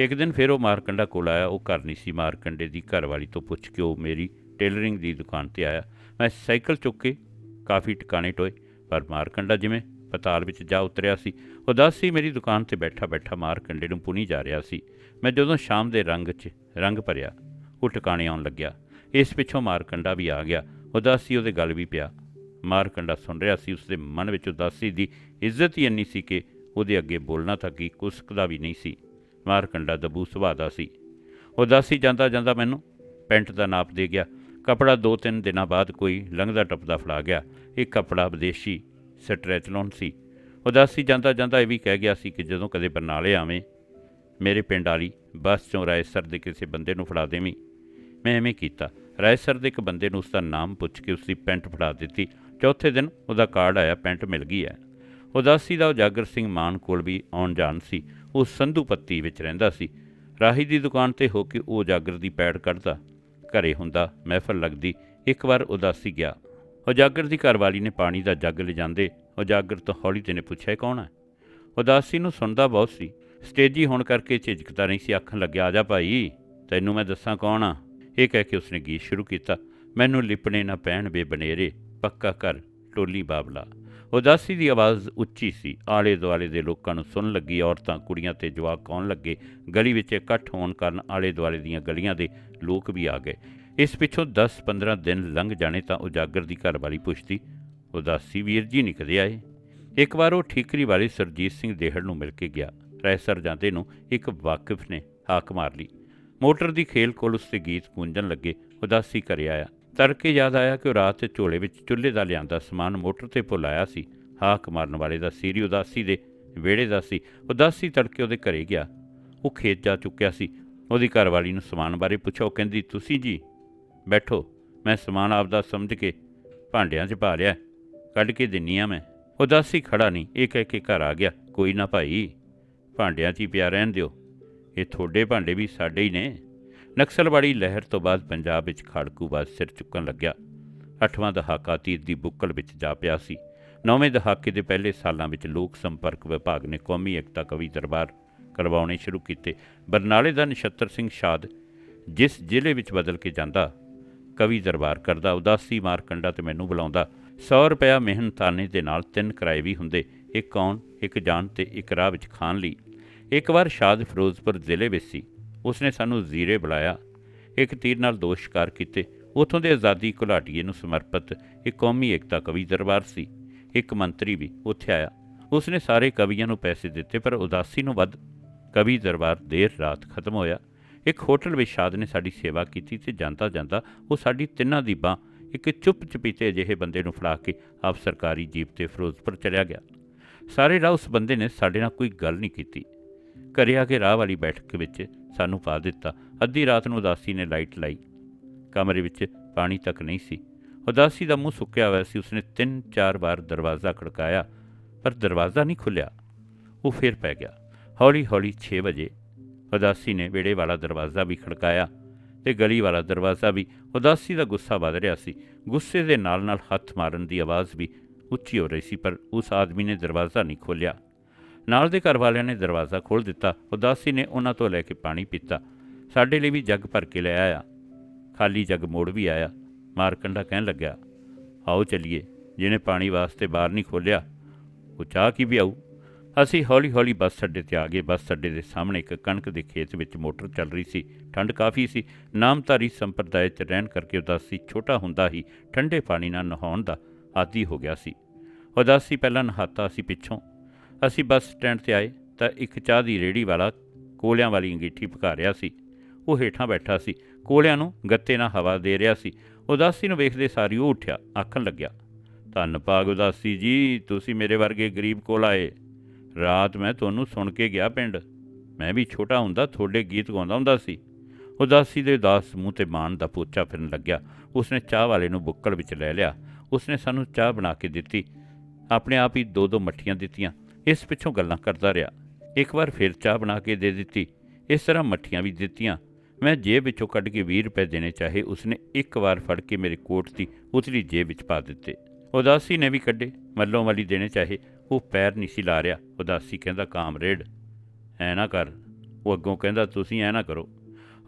ਇੱਕ ਦਿਨ ਫਿਰ ਉਹ ਮਾਰਕੰਡਾ ਕੋਲ ਆਇਆ, ਉਹ ਘਰ ਨਹੀਂ ਸੀ ਮਾਰਕੰਡੇ ਦੀ ਘਰਵਾਲੀ ਤੋਂ ਪੁੱਛ ਕੇ ਉਹ ਮੇਰੀ ਟੇਲਰਿੰਗ ਦੀ ਦੁਕਾਨ ਤੇ ਆਇਆ। ਮੈਂ ਸਾਈਕਲ ਚੁੱਕ ਕੇ ਕਾਫੀ ਟਿਕਾਣੇ ਟੋਏ, ਪਰ ਮਾਰਕੰਡਾ ਜਿਵੇਂ ਪਤਾਲ ਵਿੱਚ ਜਾ ਉਤਰਿਆ ਸੀ ਉਦਾਸੀ ਮੇਰੀ ਦੁਕਾਨ ਤੇ ਬੈਠਾ ਬੈਠਾ ਮਾਰ ਕੰਡੇ ਨੂੰ ਪੁਣੀ ਜਾ ਰਿਹਾ ਸੀ। ਮੈਂ ਜਦੋਂ ਸ਼ਾਮ ਦੇ ਰੰਗ 'ਚ, ਰੰਗ ਭਰਿਆ, ਉਹ ਟਿਕਾਣੇ ਆਉਣ ਲੱਗਿਆ। ਇਸ ਪਿੱਛੋਂ ਮਾਰ ਕੰਡਾ ਵੀ ਆ ਗਿਆ। ਉਦਾਸੀ ਉਹਦੇ ਗੱਲ ਵੀ ਪਿਆ। ਮਾਰ ਕੰਡਾ ਸੁਣ ਰਿਹਾ ਸੀ, ਉਸਦੇ ਮਨ ਵਿੱਚ ਉਦਾਸੀ ਦੀ ਇੱਜ਼ਤ ਹੀ ਇੰਨੀ ਸੀ ਕਿ ਉਹਦੇ ਅੱਗੇ ਬੋਲਣਾ ਤਾਂ ਕੀ ਕੁਸਕਦਾ ਵੀ ਨਹੀਂ ਸੀ। ਮਾਰ ਕੰਡਾ ਦਬੂ ਸੁਭਾਅ ਦਾ ਸੀ। ਉਦਾਸੀ ਜਾਂਦਾ ਜਾਂਦਾ ਮੈਨੂੰ ਪੈਂਟ ਦਾ ਨਾਪ ਦੇ ਗਿਆ। ਕਪੜਾ ਦੋ ਤਿੰਨ ਦਿਨਾਂ ਬਾਅਦ ਕੋਈ ਲੰਘਦਾ ਟੱਪਦਾ ਫੜਾ ਗਿਆ। ਇਹ ਕਪੜਾ ਵਿਦੇਸ਼ੀ ਸਟ੍ਰੈਚਲੋਨ ਸੀ। ਉਦਾਸੀ ਜਾਂਦਾ ਜਾਂਦਾ ਇਹ ਵੀ ਕਹਿ ਗਿਆ ਸੀ ਕਿ ਜਦੋਂ ਕਦੇ ਬਰਨਾਲੇ ਆਵੇਂ, ਮੇਰੇ ਪਿੰਡ ਵਾਲੀ ਬੱਸ ਚੋਂ ਰਾਏਸਰ ਦੇ ਕਿਸੇ ਬੰਦੇ ਨੂੰ ਫੜਾ ਦੇਵੀਂ। ਮੈਂ ਐਵੇਂ ਕੀਤਾ। ਰਾਏਸਰ ਦੇ ਇੱਕ ਬੰਦੇ ਨੂੰ ਉਸਦਾ ਨਾਮ ਪੁੱਛ ਕੇ ਉਸਦੀ ਪੈਂਟ ਫੜਾ ਦਿੱਤੀ। ਚੌਥੇ ਦਿਨ ਉਹਦਾ ਕਾਰਡ ਆਇਆ, ਪੈਂਟ ਮਿਲ ਗਈ ਹੈ। ਉਦਾਸੀ ਦਾ ਉਜਾਗਰ ਸਿੰਘ ਮਾਨ ਕੋਲ ਵੀ ਆਉਣ ਜਾਣ ਸੀ। ਉਹ ਸੰਧੂ ਪੱਤੀ ਵਿੱਚ ਰਹਿੰਦਾ ਸੀ। ਰਾਹੀ ਦੀ ਦੁਕਾਨ ਤੇ ਹੋ ਕੇ ਉਹ ਉਜਾਗਰ ਦੀ ਪੈੜ ਕੱਢਦਾ। ਘਰੇ ਹੁੰਦਾ ਮਹਿਫਲ ਲੱਗਦੀ। ਇੱਕ ਵਾਰ ਉਦਾਸੀ ਗਿਆ। ਉਜਾਗਰ ਦੀ ਘਰਵਾਲੀ ਨੇ ਪਾਣੀ ਦਾ ਜੱਗ ਲਿਜਾਂਦੇ ਉਜਾਗਰ ਤੋਂ ਹੌਲੀ ਤੇ ਨੇ ਪੁੱਛਿਆ ਕੌਣ ਹੈ? ਉਦਾਸੀ ਨੂੰ ਸੁਣਦਾ ਬਹੁਤ ਸੀ। ਸਟੇਜੀ ਹੋਣ ਕਰਕੇ ਝਿਜਕਦਾ ਨਹੀਂ ਸੀ, ਆਖਣ ਲੱਗਿਆ, ਆ ਜਾ ਭਾਈ, ਤੈਨੂੰ ਮੈਂ ਦੱਸਾਂ ਕੌਣ ਆ? ਇਹ ਕਹਿ ਕੇ ਉਸਨੇ ਗੀਤ ਸ਼ੁਰੂ ਕੀਤਾ, ਮੈਨੂੰ ਲਿਪਣੇ ਨਾ ਪੈਣ ਵੇ ਬਨੇਰੇ, ਪੱਕਾ ਕਰ ਟੋਲੀ ਬਾਬਲਾ। ਉਦਾਸੀ ਦੀ ਆਵਾਜ਼ ਉੱਚੀ ਸੀ। ਆਲੇ ਦੁਆਲੇ ਦੇ ਲੋਕਾਂ ਨੂੰ ਸੁਣ ਲੱਗੀ ਔਰਤਾਂ, ਕੁੜੀਆਂ ਤੇ ਜਵਾਕ ਆਉਣ ਲੱਗੇ। ਗਲੀ ਵਿੱਚ ਇਕੱਠ ਹੋਣ ਕਾਰਨ ਆਲੇ ਦੁਆਲੇ ਦੀਆਂ ਗਲੀਆਂ ਦੇ ਲੋਕ ਵੀ ਆ ਗਏ। ਇਸ ਪਿੱਛੋਂ 10-15 ਦਿਨ ਲੰਘ ਜਾਣੇ ਤਾਂ ਉਜਾਗਰ ਦੀ ਘਰਵਾਲੀ ਪੁੱਛਦੀ, ਉਦਾਸੀ ਵੀਰ ਜੀ ਨਹੀਂ ਕਦੇ ਆਏ? ਇੱਕ ਵਾਰ ਉਹ ਠੀਕਰੀ ਵਾਲੇ ਸਰਜੀਤ ਸਿੰਘ ਦੇਹੜ ਨੂੰ ਮਿਲ ਕੇ ਗਿਆ। ਰੈਸਰ ਜਾਂਦੇ ਨੂੰ ਇੱਕ ਵਾਕਿਫ ਨੇ ਹਾਕ ਮਾਰ ਲਈ। ਮੋਟਰ ਦੀ ਖੇਲ ਕੋਲ ਉਸ ਤੇ ਗੀਤ ਗੂੰਜਣ ਲੱਗੇ, ਉਦਾਸੀ ਘਰੇ ਆਇਆ। ਤੜਕੇ ਯਾਦ ਆਇਆ ਕਿ ਉਹ ਰਾਤ ਝੋਲੇ ਵਿੱਚ ਚੁੱਲ੍ਹੇ ਦਾ ਲਿਆਂਦਾ ਸਮਾਨ ਮੋਟਰ ਤੇ ਭੁੱਲ ਆਇਆ ਸੀ। ਹਾਕ ਮਾਰਨ ਵਾਲੇ ਦਾ ਸੀਰੀ ਉਦਾਸੀ ਦੇ ਵਿਹੜੇ ਦਾ ਸੀ। ਉਦਾਸੀ ਤੜਕੇ ਉਹਦੇ ਘਰੇ ਗਿਆ। ਉਹ ਖੇਤ ਜਾ ਚੁੱਕਿਆ ਸੀ। ਉਹਦੀ ਘਰਵਾਲੀ ਨੂੰ ਸਮਾਨ ਬਾਰੇ ਪੁੱਛਿਆ। ਉਹ ਕਹਿੰਦੀ, ਤੁਸੀਂ ਜੀ ਬੈਠੋ, ਮੈਂ ਸਮਾਨ ਆਪਦਾ ਸਮਝ ਕੇ ਭਾਂਡਿਆਂ 'ਚ ਪਾ ਲਿਆ, ਕੱਢ ਕੇ ਦਿੰਨੀ ਆ ਮੈਂ। ਉਦਾਸੀ ਖੜਾ ਨਹੀਂ ਇਹ ਕਹਿ ਕੇ ਘਰ ਆ ਗਿਆ, ਕੋਈ ਨਾ ਭਾਈ, ਭਾਂਡਿਆਂ 'ਚ ਹੀ ਪਿਆ ਰਹਿਣ ਦਿਓ। ਇਹ ਤੁਹਾਡੇ ਭਾਂਡੇ ਵੀ ਸਾਡੇ ਹੀ ਨੇ। ਨਕਸਲਵਾੜੀ ਲਹਿਰ ਤੋਂ ਬਾਅਦ ਪੰਜਾਬ ਵਿੱਚ ਖੜਕੂਬਾਜ਼ ਸਿਰ ਚੁੱਕਣ ਲੱਗਿਆ। ਅੱਠਵਾਂ ਦਹਾਕਾ ਤੀਰ ਦੀ ਬੁੱਕਲ ਵਿੱਚ ਜਾ ਪਿਆ ਸੀ। ਨੌਵੇਂ ਦਹਾਕੇ ਦੇ ਪਹਿਲੇ ਸਾਲਾਂ ਵਿੱਚ ਲੋਕ ਸੰਪਰਕ ਵਿਭਾਗ ਨੇ ਕੌਮੀ ਏਕਤਾ ਕਵੀ ਦਰਬਾਰ ਕਰਵਾਉਣੇ ਸ਼ੁਰੂ ਕੀਤੇ। ਬਰਨਾਲੇ ਦਾ ਨਛੱਤਰ ਸਿੰਘ ਸ਼ਾਦ ਜਿਸ ਜ਼ਿਲ੍ਹੇ ਵਿੱਚ ਬਦਲ ਕੇ ਜਾਂਦਾ ਕਵੀ ਦਰਬਾਰ ਕਰਦਾ, ਉਦਾਸੀ ਮਾਰਕੰਡਾ ਤੇ ਮੈਨੂੰ ਬੁਲਾਉਂਦਾ। 100 ਰੁਪਇਆ ਮਿਹਨਤਾਨੇ ਦੇ ਨਾਲ ਤਿੰਨ ਕਿਰਾਏ ਵੀ ਹੁੰਦੇ, ਇੱਕ ਆਉਣ ਇੱਕ ਜਾਣ ਤੇ ਇੱਕ ਰਾਹ ਵਿੱਚ ਖਾਣ ਲਈ। ਇੱਕ ਵਾਰ ਸ਼ਾਦ ਫਿਰੋਜ਼ਪੁਰ ਜ਼ਿਲ੍ਹੇ ਵਿੱਚ ਸੀ, ਉਸਨੇ ਸਾਨੂੰ ਜ਼ੀਰੇ ਬੁਲਾਇਆ। ਇੱਕ ਤੀਰ ਨਾਲ ਦੋ ਸ਼ਿਕਾਰ ਕੀਤੇ। ਉਥੋਂ ਦੇ ਆਜ਼ਾਦੀ ਘੁਲਾਟੀਏ ਨੂੰ ਸਮਰਪਿਤ ਇੱਕ ਕੌਮੀ ਏਕਤਾ ਕਵੀ ਦਰਬਾਰ ਸੀ। ਇੱਕ ਮੰਤਰੀ ਵੀ ਉੱਥੇ ਆਇਆ। ਉਸਨੇ ਸਾਰੇ ਕਵੀਆਂ ਨੂੰ ਪੈਸੇ ਦਿੱਤੇ, ਪਰ ਉਦਾਸੀ ਨੂੰ ਵੱਧ। ਕਵੀ ਦਰਬਾਰ ਦੇਰ ਰਾਤ ਖਤਮ ਹੋਇਆ। ਇੱਕ ਹੋਟਲ ਵਿੱਚ ਸ਼ਾਦ ਨੇ ਸਾਡੀ ਸੇਵਾ ਕੀਤੀ ਤੇ ਜਾਂਦਾ ਜਾਂਦਾ ਉਹ ਸਾਡੀ ਤਿੰਨਾਂ ਦੀ ਬਾਂਹ ਇੱਕ ਚੁੱਪ ਚਪੀਤੇ ਅਜਿਹੇ ਬੰਦੇ ਨੂੰ ਫੜਾ ਕੇ ਆਪ ਸਰਕਾਰੀ ਜੀਪ ਤੇ ਫਿਰੋਜ਼ਪੁਰ ਚਲਿਆ ਗਿਆ। ਸਾਰੇ ਰਾਹ ਉਸ ਬੰਦੇ ਨੇ ਸਾਡੇ ਨਾਲ ਕੋਈ ਗੱਲ ਨਹੀਂ ਕੀਤੀ। ਘਰੇ ਆ ਕੇ ਰਾਹ ਵਾਲੀ ਬੈਠਕ ਵਿੱਚ ਸਾਨੂੰ ਪਾ ਦਿੱਤਾ। ਅੱਧੀ ਰਾਤ ਨੂੰ ਉਦਾਸੀ ਨੇ ਲਾਈਟ ਲਾਈ। ਕਮਰੇ ਵਿੱਚ ਪਾਣੀ ਤੱਕ ਨਹੀਂ ਸੀ। ਉਦਾਸੀ ਦਾ ਮੂੰਹ ਸੁੱਕਿਆ ਹੋਇਆ ਸੀ। ਉਸਨੇ ਤਿੰਨ ਚਾਰ ਵਾਰ ਦਰਵਾਜ਼ਾ ਖੜਕਾਇਆ, ਪਰ ਦਰਵਾਜ਼ਾ ਨਹੀਂ ਖੁੱਲਿਆ ਉਹ ਫਿਰ ਪੈ ਗਿਆ। ਹੌਲੀ ਹੌਲੀ 6 ਵਜੇ ਉਦਾਸੀ ਨੇ ਵਿਹੜੇ ਵਾਲਾ ਦਰਵਾਜ਼ਾ ਵੀ ਖੜਕਾਇਆ ਤੇ ਗਲੀ ਵਾਲਾ ਦਰਵਾਜ਼ਾ ਵੀ ਉਦਾਸੀ ਦਾ ਗੁੱਸਾ ਵੱਧ ਰਿਹਾ ਸੀ। ਗੁੱਸੇ ਦੇ ਨਾਲ ਨਾਲ ਹੱਥ ਮਾਰਨ ਦੀ ਆਵਾਜ਼ ਵੀ ਉੱਚੀ ਹੋ ਰਹੀ ਸੀ, ਪਰ ਉਸ ਆਦਮੀ ਨੇ ਦਰਵਾਜ਼ਾ ਨਹੀਂ ਖੋਲ੍ਹਿਆ। ਨਾਲ ਦੇ ਘਰ ਵਾਲਿਆਂ ਨੇ ਦਰਵਾਜ਼ਾ ਖੋਲ੍ਹ ਦਿੱਤਾ। ਉਦਾਸੀ ਨੇ ਉਹਨਾਂ ਤੋਂ ਲੈ ਕੇ ਪਾਣੀ ਪੀਤਾ। ਸਾਡੇ ਲਈ ਵੀ ਜੱਗ ਭਰ ਕੇ ਲੈ ਆਇਆ। ਖਾਲੀ ਜੱਗ ਮੋੜ ਵੀ ਆਇਆ। ਮਾਰਕੰਡਾ ਕਹਿਣ ਲੱਗਿਆ, ਆਓ ਚਲੀਏ। ਜਿਹਨੇ ਪਾਣੀ ਵਾਸਤੇ ਬਾਹਰ ਨਹੀਂ ਖੋਲ੍ਹਿਆ, ਉਹ ਚਾਹ ਕੀ ਵੀ ਆਊ ਅਸੀਂ ਹੌਲੀ-ਹੌਲੀ ਬੱਸ ਅੱਡੇ ਤੇ ਆ ਗਏ। ਬੱਸ ਅੱਡੇ ਦੇ ਸਾਹਮਣੇ ਇੱਕ ਕਣਕ ਦੇ ਖੇਤ ਵਿੱਚ ਮੋਟਰ ਚੱਲ ਰਹੀ ਸੀ। ਠੰਡ ਕਾਫੀ ਸੀ। ਨਾਮਧਾਰੀ ਸੰਪਰਦਾਇ 'ਚ ਰਹਿਣ ਕਰਕੇ ਉਦਾਸੀ ਛੋਟਾ ਹੁੰਦਾ ਹੀ ਠੰਡੇ ਪਾਣੀ ਨਾਲ ਨਹਾਉਣ ਦਾ ਆਦੀ ਹੋ ਗਿਆ ਸੀ। ਉਦਾਸੀ ਪਹਿਲਾਂ ਨਹਾਤਾ ਸੀ ਪਿੱਛੋਂ। ਅਸੀਂ ਬੱਸ ਸਟੈਂਡ ਤੇ ਆਏ ਤਾਂ ਇੱਕ ਚਾਹ ਦੀ ਰੇੜੀ ਵਾਲਾ ਕੋਲਿਆਂ ਵਾਲੀ ਅੰਗੀਠੀ ਪਕਾ ਰਿਹਾ ਸੀ। ਉਹ ਹੇਠਾਂ ਬੈਠਾ ਸੀ। ਕੋਲਿਆਂ ਨੂੰ ਗੱਤੇ ਨਾਲ ਹਵਾ ਦੇ ਰਿਹਾ ਸੀ। ਉਦਾਸੀ ਨੂੰ ਵੇਖਦੇ ਸਾਰੀ ਉਹ ਉੱਠਿਆ, ਆਖਣ ਲੱਗਿਆ, ਧੰਨ ਭਾਗ ਉਦਾਸੀ ਜੀ, ਤੁਸੀਂ ਮੇਰੇ ਵਰਗੇ ਗਰੀਬ ਕੋਲ ਆਏ। ਰਾਤ ਮੈਂ ਤੁਹਾਨੂੰ ਸੁਣ ਕੇ ਗਿਆ ਪਿੰਡ। ਮੈਂ ਵੀ ਛੋਟਾ ਹੁੰਦਾ ਤੁਹਾਡੇ ਗੀਤ ਗਾਉਂਦਾ ਹੁੰਦਾ ਸੀ। ਉਦਾਸੀ ਦੇ ਉਦਾਸ ਮੂੰਹ ਤੇ ਮਾਣ ਦਾ ਪੋਚਾ ਫਿਰਨ ਲੱਗਿਆ। ਉਸਨੇ ਚਾਹ ਵਾਲੇ ਨੂੰ ਬੁੱਕਲ ਵਿੱਚ ਲੈ ਲਿਆ। ਉਸਨੇ ਸਾਨੂੰ ਚਾਹ ਬਣਾ ਕੇ ਦਿੱਤੀ। ਆਪਣੇ ਆਪ ਹੀ ਦੋ ਦੋ ਮੱਠੀਆਂ ਦਿੱਤੀਆਂ। ਇਸ ਪਿੱਛੋਂ ਗੱਲਾਂ ਕਰਦਾ ਰਿਹਾ। ਇੱਕ ਵਾਰ ਫਿਰ ਚਾਹ ਬਣਾ ਕੇ ਦੇ ਦਿੱਤੀ। ਇਸ ਤਰ੍ਹਾਂ ਮੱਠੀਆਂ ਵੀ ਦਿੱਤੀਆਂ। ਮੈਂ ਜੇਬ ਵਿੱਚੋਂ ਕੱਢ ਕੇ 20 ਰੁਪਏ ਦੇਣੇ ਚਾਹੇ ਉਸਨੇ ਇੱਕ ਵਾਰ ਫੜ ਕੇ ਮੇਰੇ ਕੋਟ ਦੀ ਉਤਲੀ ਜੇਬ ਵਿੱਚ ਪਾ ਦਿੱਤੇ। ਉਦਾਸੀ ਨੇ ਵੀ ਕੱਢੇ। ਮੱਲੋਂ ਵਾਲੀ ਦੇਣੇ ਚਾਹੇ ਉਹ ਪੈਰ ਨਹੀਂ ਸੀ ਲਾ ਰਿਹਾ ਉਦਾਸੀ ਕਹਿੰਦਾ ਕਾਮਰੇਡ ਐ ਨਾ ਕਰ। ਉਹ ਅੱਗੋਂ ਕਹਿੰਦਾ, ਤੁਸੀਂ ਐ ਨਾ ਕਰੋ।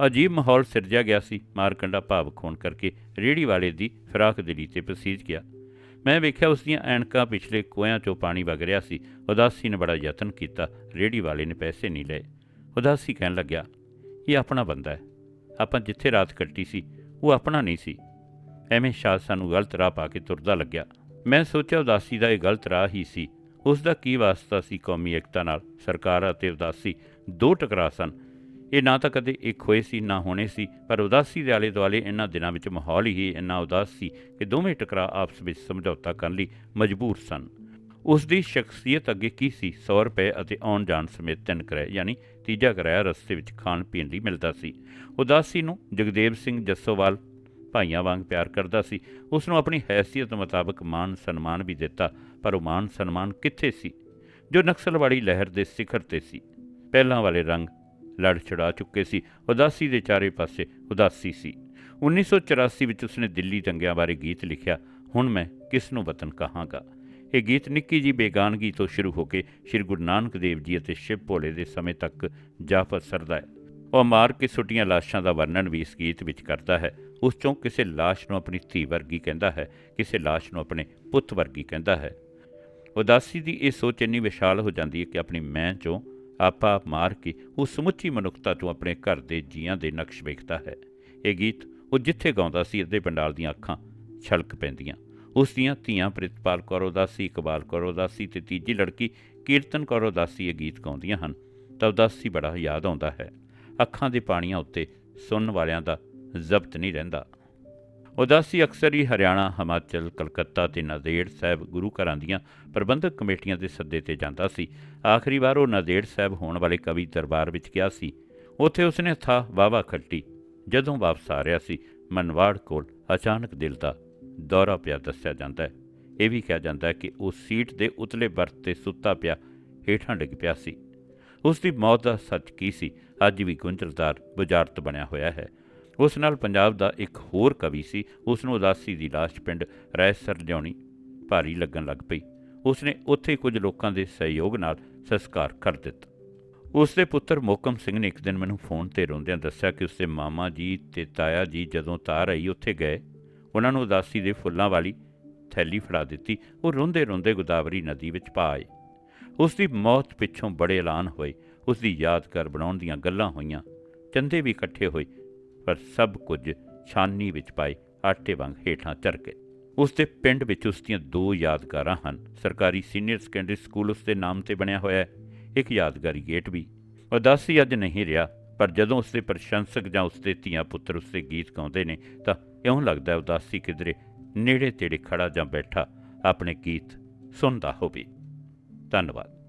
ਅਜੀਬ ਮਾਹੌਲ ਸਿਰਜਿਆ ਗਿਆ ਸੀ। ਮਾਰਕੰਡਾ ਭਾਵ ਖੋਣ ਕਰਕੇ ਰੇੜੀ ਵਾਲੇ ਦੀ ਫਰਾਕ ਦਿਲੀ ਤੇ ਪਸੀਜ ਗਿਆ। ਮੈਂ ਵੇਖਿਆ ਉਸ ਦੀਆਂ ਐਨਕਾਂ ਪਿਛਲੇ ਕੋਇਆਂ ਚੋਂ ਪਾਣੀ ਵਗ ਰਿਹਾ ਸੀ। ਉਦਾਸੀ ਨੇ ਬੜਾ ਯਤਨ ਕੀਤਾ। ਰੇੜੀ ਵਾਲੇ ਨੇ ਪੈਸੇ ਨਹੀਂ ਲਏ। ਉਦਾਸੀ ਕਹਿਣ ਲੱਗਿਆ, ਇਹ ਆਪਣਾ ਬੰਦਾ ਹੈ। ਆਪਾਂ ਜਿੱਥੇ ਰਾਤ ਕੱਟੀ ਸੀ, ਉਹ ਆਪਣਾ ਨਹੀਂ ਸੀ। ਐਵੇਂ ਸ਼ਾਦ ਸਾਨੂੰ ਗਲਤ ਰਾਹ ਪਾ ਕੇ ਤੁਰਦਾ ਲੱਗਿਆ। ਮੈਂ ਸੋਚਿਆ ਉਦਾਸੀ ਦਾ ਇਹ ਗਲਤ ਰਾਹ ਹੀ ਸੀ। ਉਸ ਦਾ ਕੀ ਵਾਸਤਾ ਸੀ ਕੌਮੀ ਏਕਤਾ ਨਾਲ? ਸਰਕਾਰ ਅਤੇ ਉਦਾਸੀ ਦੋ ਟਕਰਾਅ ਸਨ। ਇਹ ਨਾ ਤਾਂ ਕਦੇ ਇੱਕ ਹੋਏ ਸੀ, ਨਾ ਹੋਣੇ ਸੀ, ਪਰ ਉਦਾਸੀ ਦੇ ਆਲੇ ਦੁਆਲੇ ਇਹਨਾਂ ਦਿਨਾਂ ਵਿੱਚ ਮਾਹੌਲ ਹੀ ਇੰਨਾ ਉਦਾਸ ਸੀ ਕਿ ਦੋਵੇਂ ਟਕਰਾਅ ਆਪਸ ਵਿੱਚ ਸਮਝੌਤਾ ਕਰਨ ਲਈ ਮਜਬੂਰ ਸਨ। ਉਸ ਦੀ ਸ਼ਖਸੀਅਤ ਅੱਗੇ ਕੀ ਸੀ? 100 ਰੁਪਏ ਅਤੇ ਆਉਣ ਜਾਣ ਸਮੇਤ ਤਿੰਨ ਕਿਰਾਏ, ਯਾਨੀ ਤੀਜਾ ਕਿਰਾਇਆ ਰਸਤੇ ਵਿੱਚ ਖਾਣ ਪੀਣ ਲਈ ਮਿਲਦਾ ਸੀ। ਉਦਾਸੀ ਨੂੰ ਜਗਦੇਵ ਸਿੰਘ ਜੱਸੋਵਾਲ ਭਾਈਆਂ ਵਾਂਗ ਪਿਆਰ ਕਰਦਾ ਸੀ। ਉਸ ਨੂੰ ਆਪਣੀ ਹੈਸੀਅਤ ਮੁਤਾਬਕ ਮਾਨ ਸਨਮਾਨ ਵੀ ਦਿੱਤਾ ਪਰ ਉਹ ਮਾਨ ਸਨਮਾਨ ਕਿੱਥੇ ਸੀ? ਜੋ ਨਕਸਲਵਾੜੀ ਲਹਿਰ ਦੇ ਸਿਖਰ ਤੇ ਸੀ। ਪਹਿਲਾਂ ਵਾਲੇ ਰੰਗ ਲੜ ਛੜਾ ਚੁੱਕੇ ਸੀ। ਉਦਾਸੀ ਦੇ ਚਾਰੇ ਪਾਸੇ ਉਦਾਸੀ ਸੀ। 1984 ਵਿੱਚ ਉਸਨੇ ਦਿੱਲੀ ਦੰਗਿਆਂ ਬਾਰੇ ਗੀਤ ਲਿਖਿਆ। ਹੁਣ ਮੈਂ ਕਿਸ ਨੂੰ ਵਤਨ ਕਹਾਂਗਾ? ਇਹ ਗੀਤ ਨਿੱਕੀ ਜੀ ਬੇਗਾਨਗੀ ਤੋਂ ਸ਼ੁਰੂ ਹੋ ਕੇ ਸ੍ਰੀ ਗੁਰੂ ਨਾਨਕ ਦੇਵ ਜੀ ਅਤੇ ਸ਼ਿਵ ਭੋਲੇ ਦੇ ਸਮੇਂ ਤੱਕ ਜਾ ਪਸਰਦਾ ਹੈ। ਉਹ ਮਾਰ ਕੇ ਸੁੱਟੀਆਂ ਲਾਸ਼ਾਂ ਦਾ ਵਰਣਨ ਵੀ ਇਸ ਗੀਤ ਵਿੱਚ ਕਰਦਾ ਹੈ। ਉਸ ਚੋਂ ਕਿਸੇ ਲਾਸ਼ ਨੂੰ ਆਪਣੀ ਧੀ ਵਰਗੀ ਕਹਿੰਦਾ ਹੈ, ਕਿਸੇ ਲਾਸ਼ ਨੂੰ ਆਪਣੇ ਪੁੱਤ ਵਰਗੀ ਕਹਿੰਦਾ ਹੈ। ਉਦਾਸੀ ਦੀ ਇਹ ਸੋਚ ਇੰਨੀ ਵਿਸ਼ਾਲ ਹੋ ਜਾਂਦੀ ਹੈ ਕਿ ਆਪਣੀ ਮੈਂ ਚੋਂ ਆਪਾ ਮਾਰ ਕੇ ਉਹ ਸਮੁੱਚੀ ਮਨੁੱਖਤਾ ਤੋਂ ਆਪਣੇ ਘਰ ਦੇ ਜੀਆਂ ਦੇ ਨਕਸ਼ ਵੇਖਦਾ ਹੈ। ਇਹ ਗੀਤ ਉਹ ਜਿੱਥੇ ਗਾਉਂਦਾ ਸੀ, ਅੱਧੇ ਪੰਡਾਲ ਦੀਆਂ ਅੱਖਾਂ ਛਲਕ ਪੈਂਦੀਆਂ। ਉਸ ਦੀਆਂ ਧੀਆਂ ਪ੍ਰਿਤਪਾਲ ਕੌਰ ਉਦਾਸੀ, ਇਕਬਾਲ ਕੌਰ ਉਦਾਸੀ ਤੇ ਤੀਜੀ ਲੜਕੀ ਕੀਰਤਨ ਕੌਰ ਉਦਾਸੀ ਇਹ ਗੀਤ ਗਾਉਂਦੀਆਂ ਹਨ, ਤਾਂ ਉਦਾਸੀ ਬੜਾ ਯਾਦ ਆਉਂਦਾ ਹੈ। ਅੱਖਾਂ ਦੇ ਪਾਣੀਆਂ ਉੱਤੇ ਸੁਣਨ ਵਾਲਿਆਂ ਦਾ ਜ਼ਬਤ ਨਹੀਂ ਰਹਿੰਦਾ। ਉਦਾਸੀ ਅਕਸਰ ਹੀ ਹਰਿਆਣਾ, ਹਿਮਾਚਲ, ਕਲਕੱਤਾ ਤੇ ਨਾਂਦੇੜ ਸਾਹਿਬ ਗੁਰੂ ਘਰਾਂ ਦੀਆਂ ਪ੍ਰਬੰਧਕ ਕਮੇਟੀਆਂ ਦੇ ਸੱਦੇ ਤੇ ਜਾਂਦਾ ਸੀ। ਆਖਰੀ ਵਾਰ ਉਹ ਨਾਂਦੇੜ ਸਾਹਿਬ ਹੋਣ ਵਾਲੇ ਕਵੀ ਦਰਬਾਰ ਵਿੱਚ ਗਿਆ ਸੀ। ਉੱਥੇ ਉਸਨੇ ਥਾ ਵਾਵਾ ਖੱਟੀ ਜਦੋਂ ਵਾਪਸ ਆ ਰਿਹਾ ਸੀ, ਮਨਵਾੜ ਕੋਲ ਅਚਾਨਕ ਦਿਲ ਦਾ ਦੌਰਾ ਪਿਆ ਦੱਸਿਆ ਜਾਂਦਾ ਹੈ। ਇਹ ਵੀ ਕਿਹਾ ਜਾਂਦਾ ਹੈ ਕਿ ਉਹ ਸੀਟ ਦੇ ਉਤਲੇ ਬਰਥ ਤੇ ਸੁੱਤਾ ਪਿਆ, ਹੇਠਾਂ ਡਿੱਗ ਪਿਆ ਸੀ। ਉਸ ਦੀ ਮੌਤ ਦਾ ਸੱਚ ਕੀ ਸੀ, ਅੱਜ ਵੀ ਗੁੰਝਲਦਾਰ, ਬੁਝਾਰਤ ਬਣਿਆ ਹੋਇਆ ਹੈ। ਉਸ ਨਾਲ ਪੰਜਾਬ ਦਾ ਇੱਕ ਹੋਰ ਕਵੀ ਸੀ। ਉਸ ਨੂੰ ਉਦਾਸੀ ਦੀ ਲਾਸ਼ ਪਿੰਡ ਰੈਸਰ ਲਿਆਉਣੀ ਭਾਰੀ ਲੱਗਣ ਲੱਗ ਪਈ। ਉਸਨੇ ਉੱਥੇ ਕੁਝ ਲੋਕਾਂ ਦੇ ਸਹਿਯੋਗ ਨਾਲ ਸੰਸਕਾਰ ਕਰ ਦਿੱਤਾ। ਉਸਦੇ ਪੁੱਤਰ ਮੋਕਮ ਸਿੰਘ ਨੇ ਇੱਕ ਦਿਨ ਮੈਨੂੰ ਫੋਨ ਤੇ ਰੋਂਦਿਆਂ ਦੱਸਿਆ ਕਿ ਉਸਦੇ ਮਾਮਾ ਜੀ ਤੇ ਤਾਇਆ ਜੀ ਜਦੋਂ ਤਾਰ ਆਈ ਉੱਥੇ ਗਏ। ਉਹਨਾਂ ਨੂੰ ਉਦਾਸੀ ਦੇ ਫੁੱਲਾਂ ਵਾਲੀ ਥੈਲੀ ਫੜਾ ਦਿੱਤੀ। ਉਹ ਰੋਂਦੇ ਰੋਂਦੇ ਗੋਦਾਵਰੀ ਨਦੀ ਵਿੱਚ ਪਾ ਆਏ। ਉਸ ਦੀ ਮੌਤ ਪਿੱਛੋਂ ਬੜੇ ਐਲਾਨ ਹੋਏ। ਉਸ ਦੀ ਯਾਦਗਾਰ ਬਣਾਉਣ ਦੀਆਂ ਗੱਲਾਂ ਹੋਈਆਂ। ਚੰਦੇ ਵੀ ਇਕੱਠੇ ਹੋਏ। ਪਰ ਸਭ ਕੁਝ ਛਾਨੀ ਵਿੱਚ ਪਾਏ ਆਟੇ ਵਾਂਗ ਹੇਠਾਂ ਚਰ ਗਏ ਉਸ ਦੇ ਪਿੰਡ ਵਿੱਚ ਉਸ ਦੀਆਂ ਦੋ ਯਾਦਗਾਰਾਂ ਹਨ। ਸਰਕਾਰੀ ਸੀਨੀਅਰ ਸੈਕੰਡਰੀ ਸਕੂਲ ਉਸ ਦੇ ਨਾਮ ਤੇ ਬਣਿਆ ਹੋਇਆ ਹੈ। ਇੱਕ ਯਾਦਗਾਰੀ ਗੇਟ ਵੀ। ਉਦਾਸੀ ਅੱਜ ਨਹੀਂ ਰਿਹਾ, ਪਰ ਜਦੋਂ ਉਸ ਦੇ ਪ੍ਰਸ਼ੰਸਕ ਜਾਂ ਉਸ ਦੇ ਧੀਆਂ ਪੁੱਤਰ ਉਸ ਦੇ ਗੀਤ ਗਾਉਂਦੇ ਨੇ, ਤਾਂ ਇਉਂ ਲੱਗਦਾ ਉਦਾਸੀ ਕਿਧਰੇ ਨੇੜੇ ਤੇੜੇ ਖੜਾ ਜਾਂ ਬੈਠਾ ਆਪਣੇ ਗੀਤ ਸੁਣਦਾ ਹੋਵੇ। ਧੰਨਵਾਦ।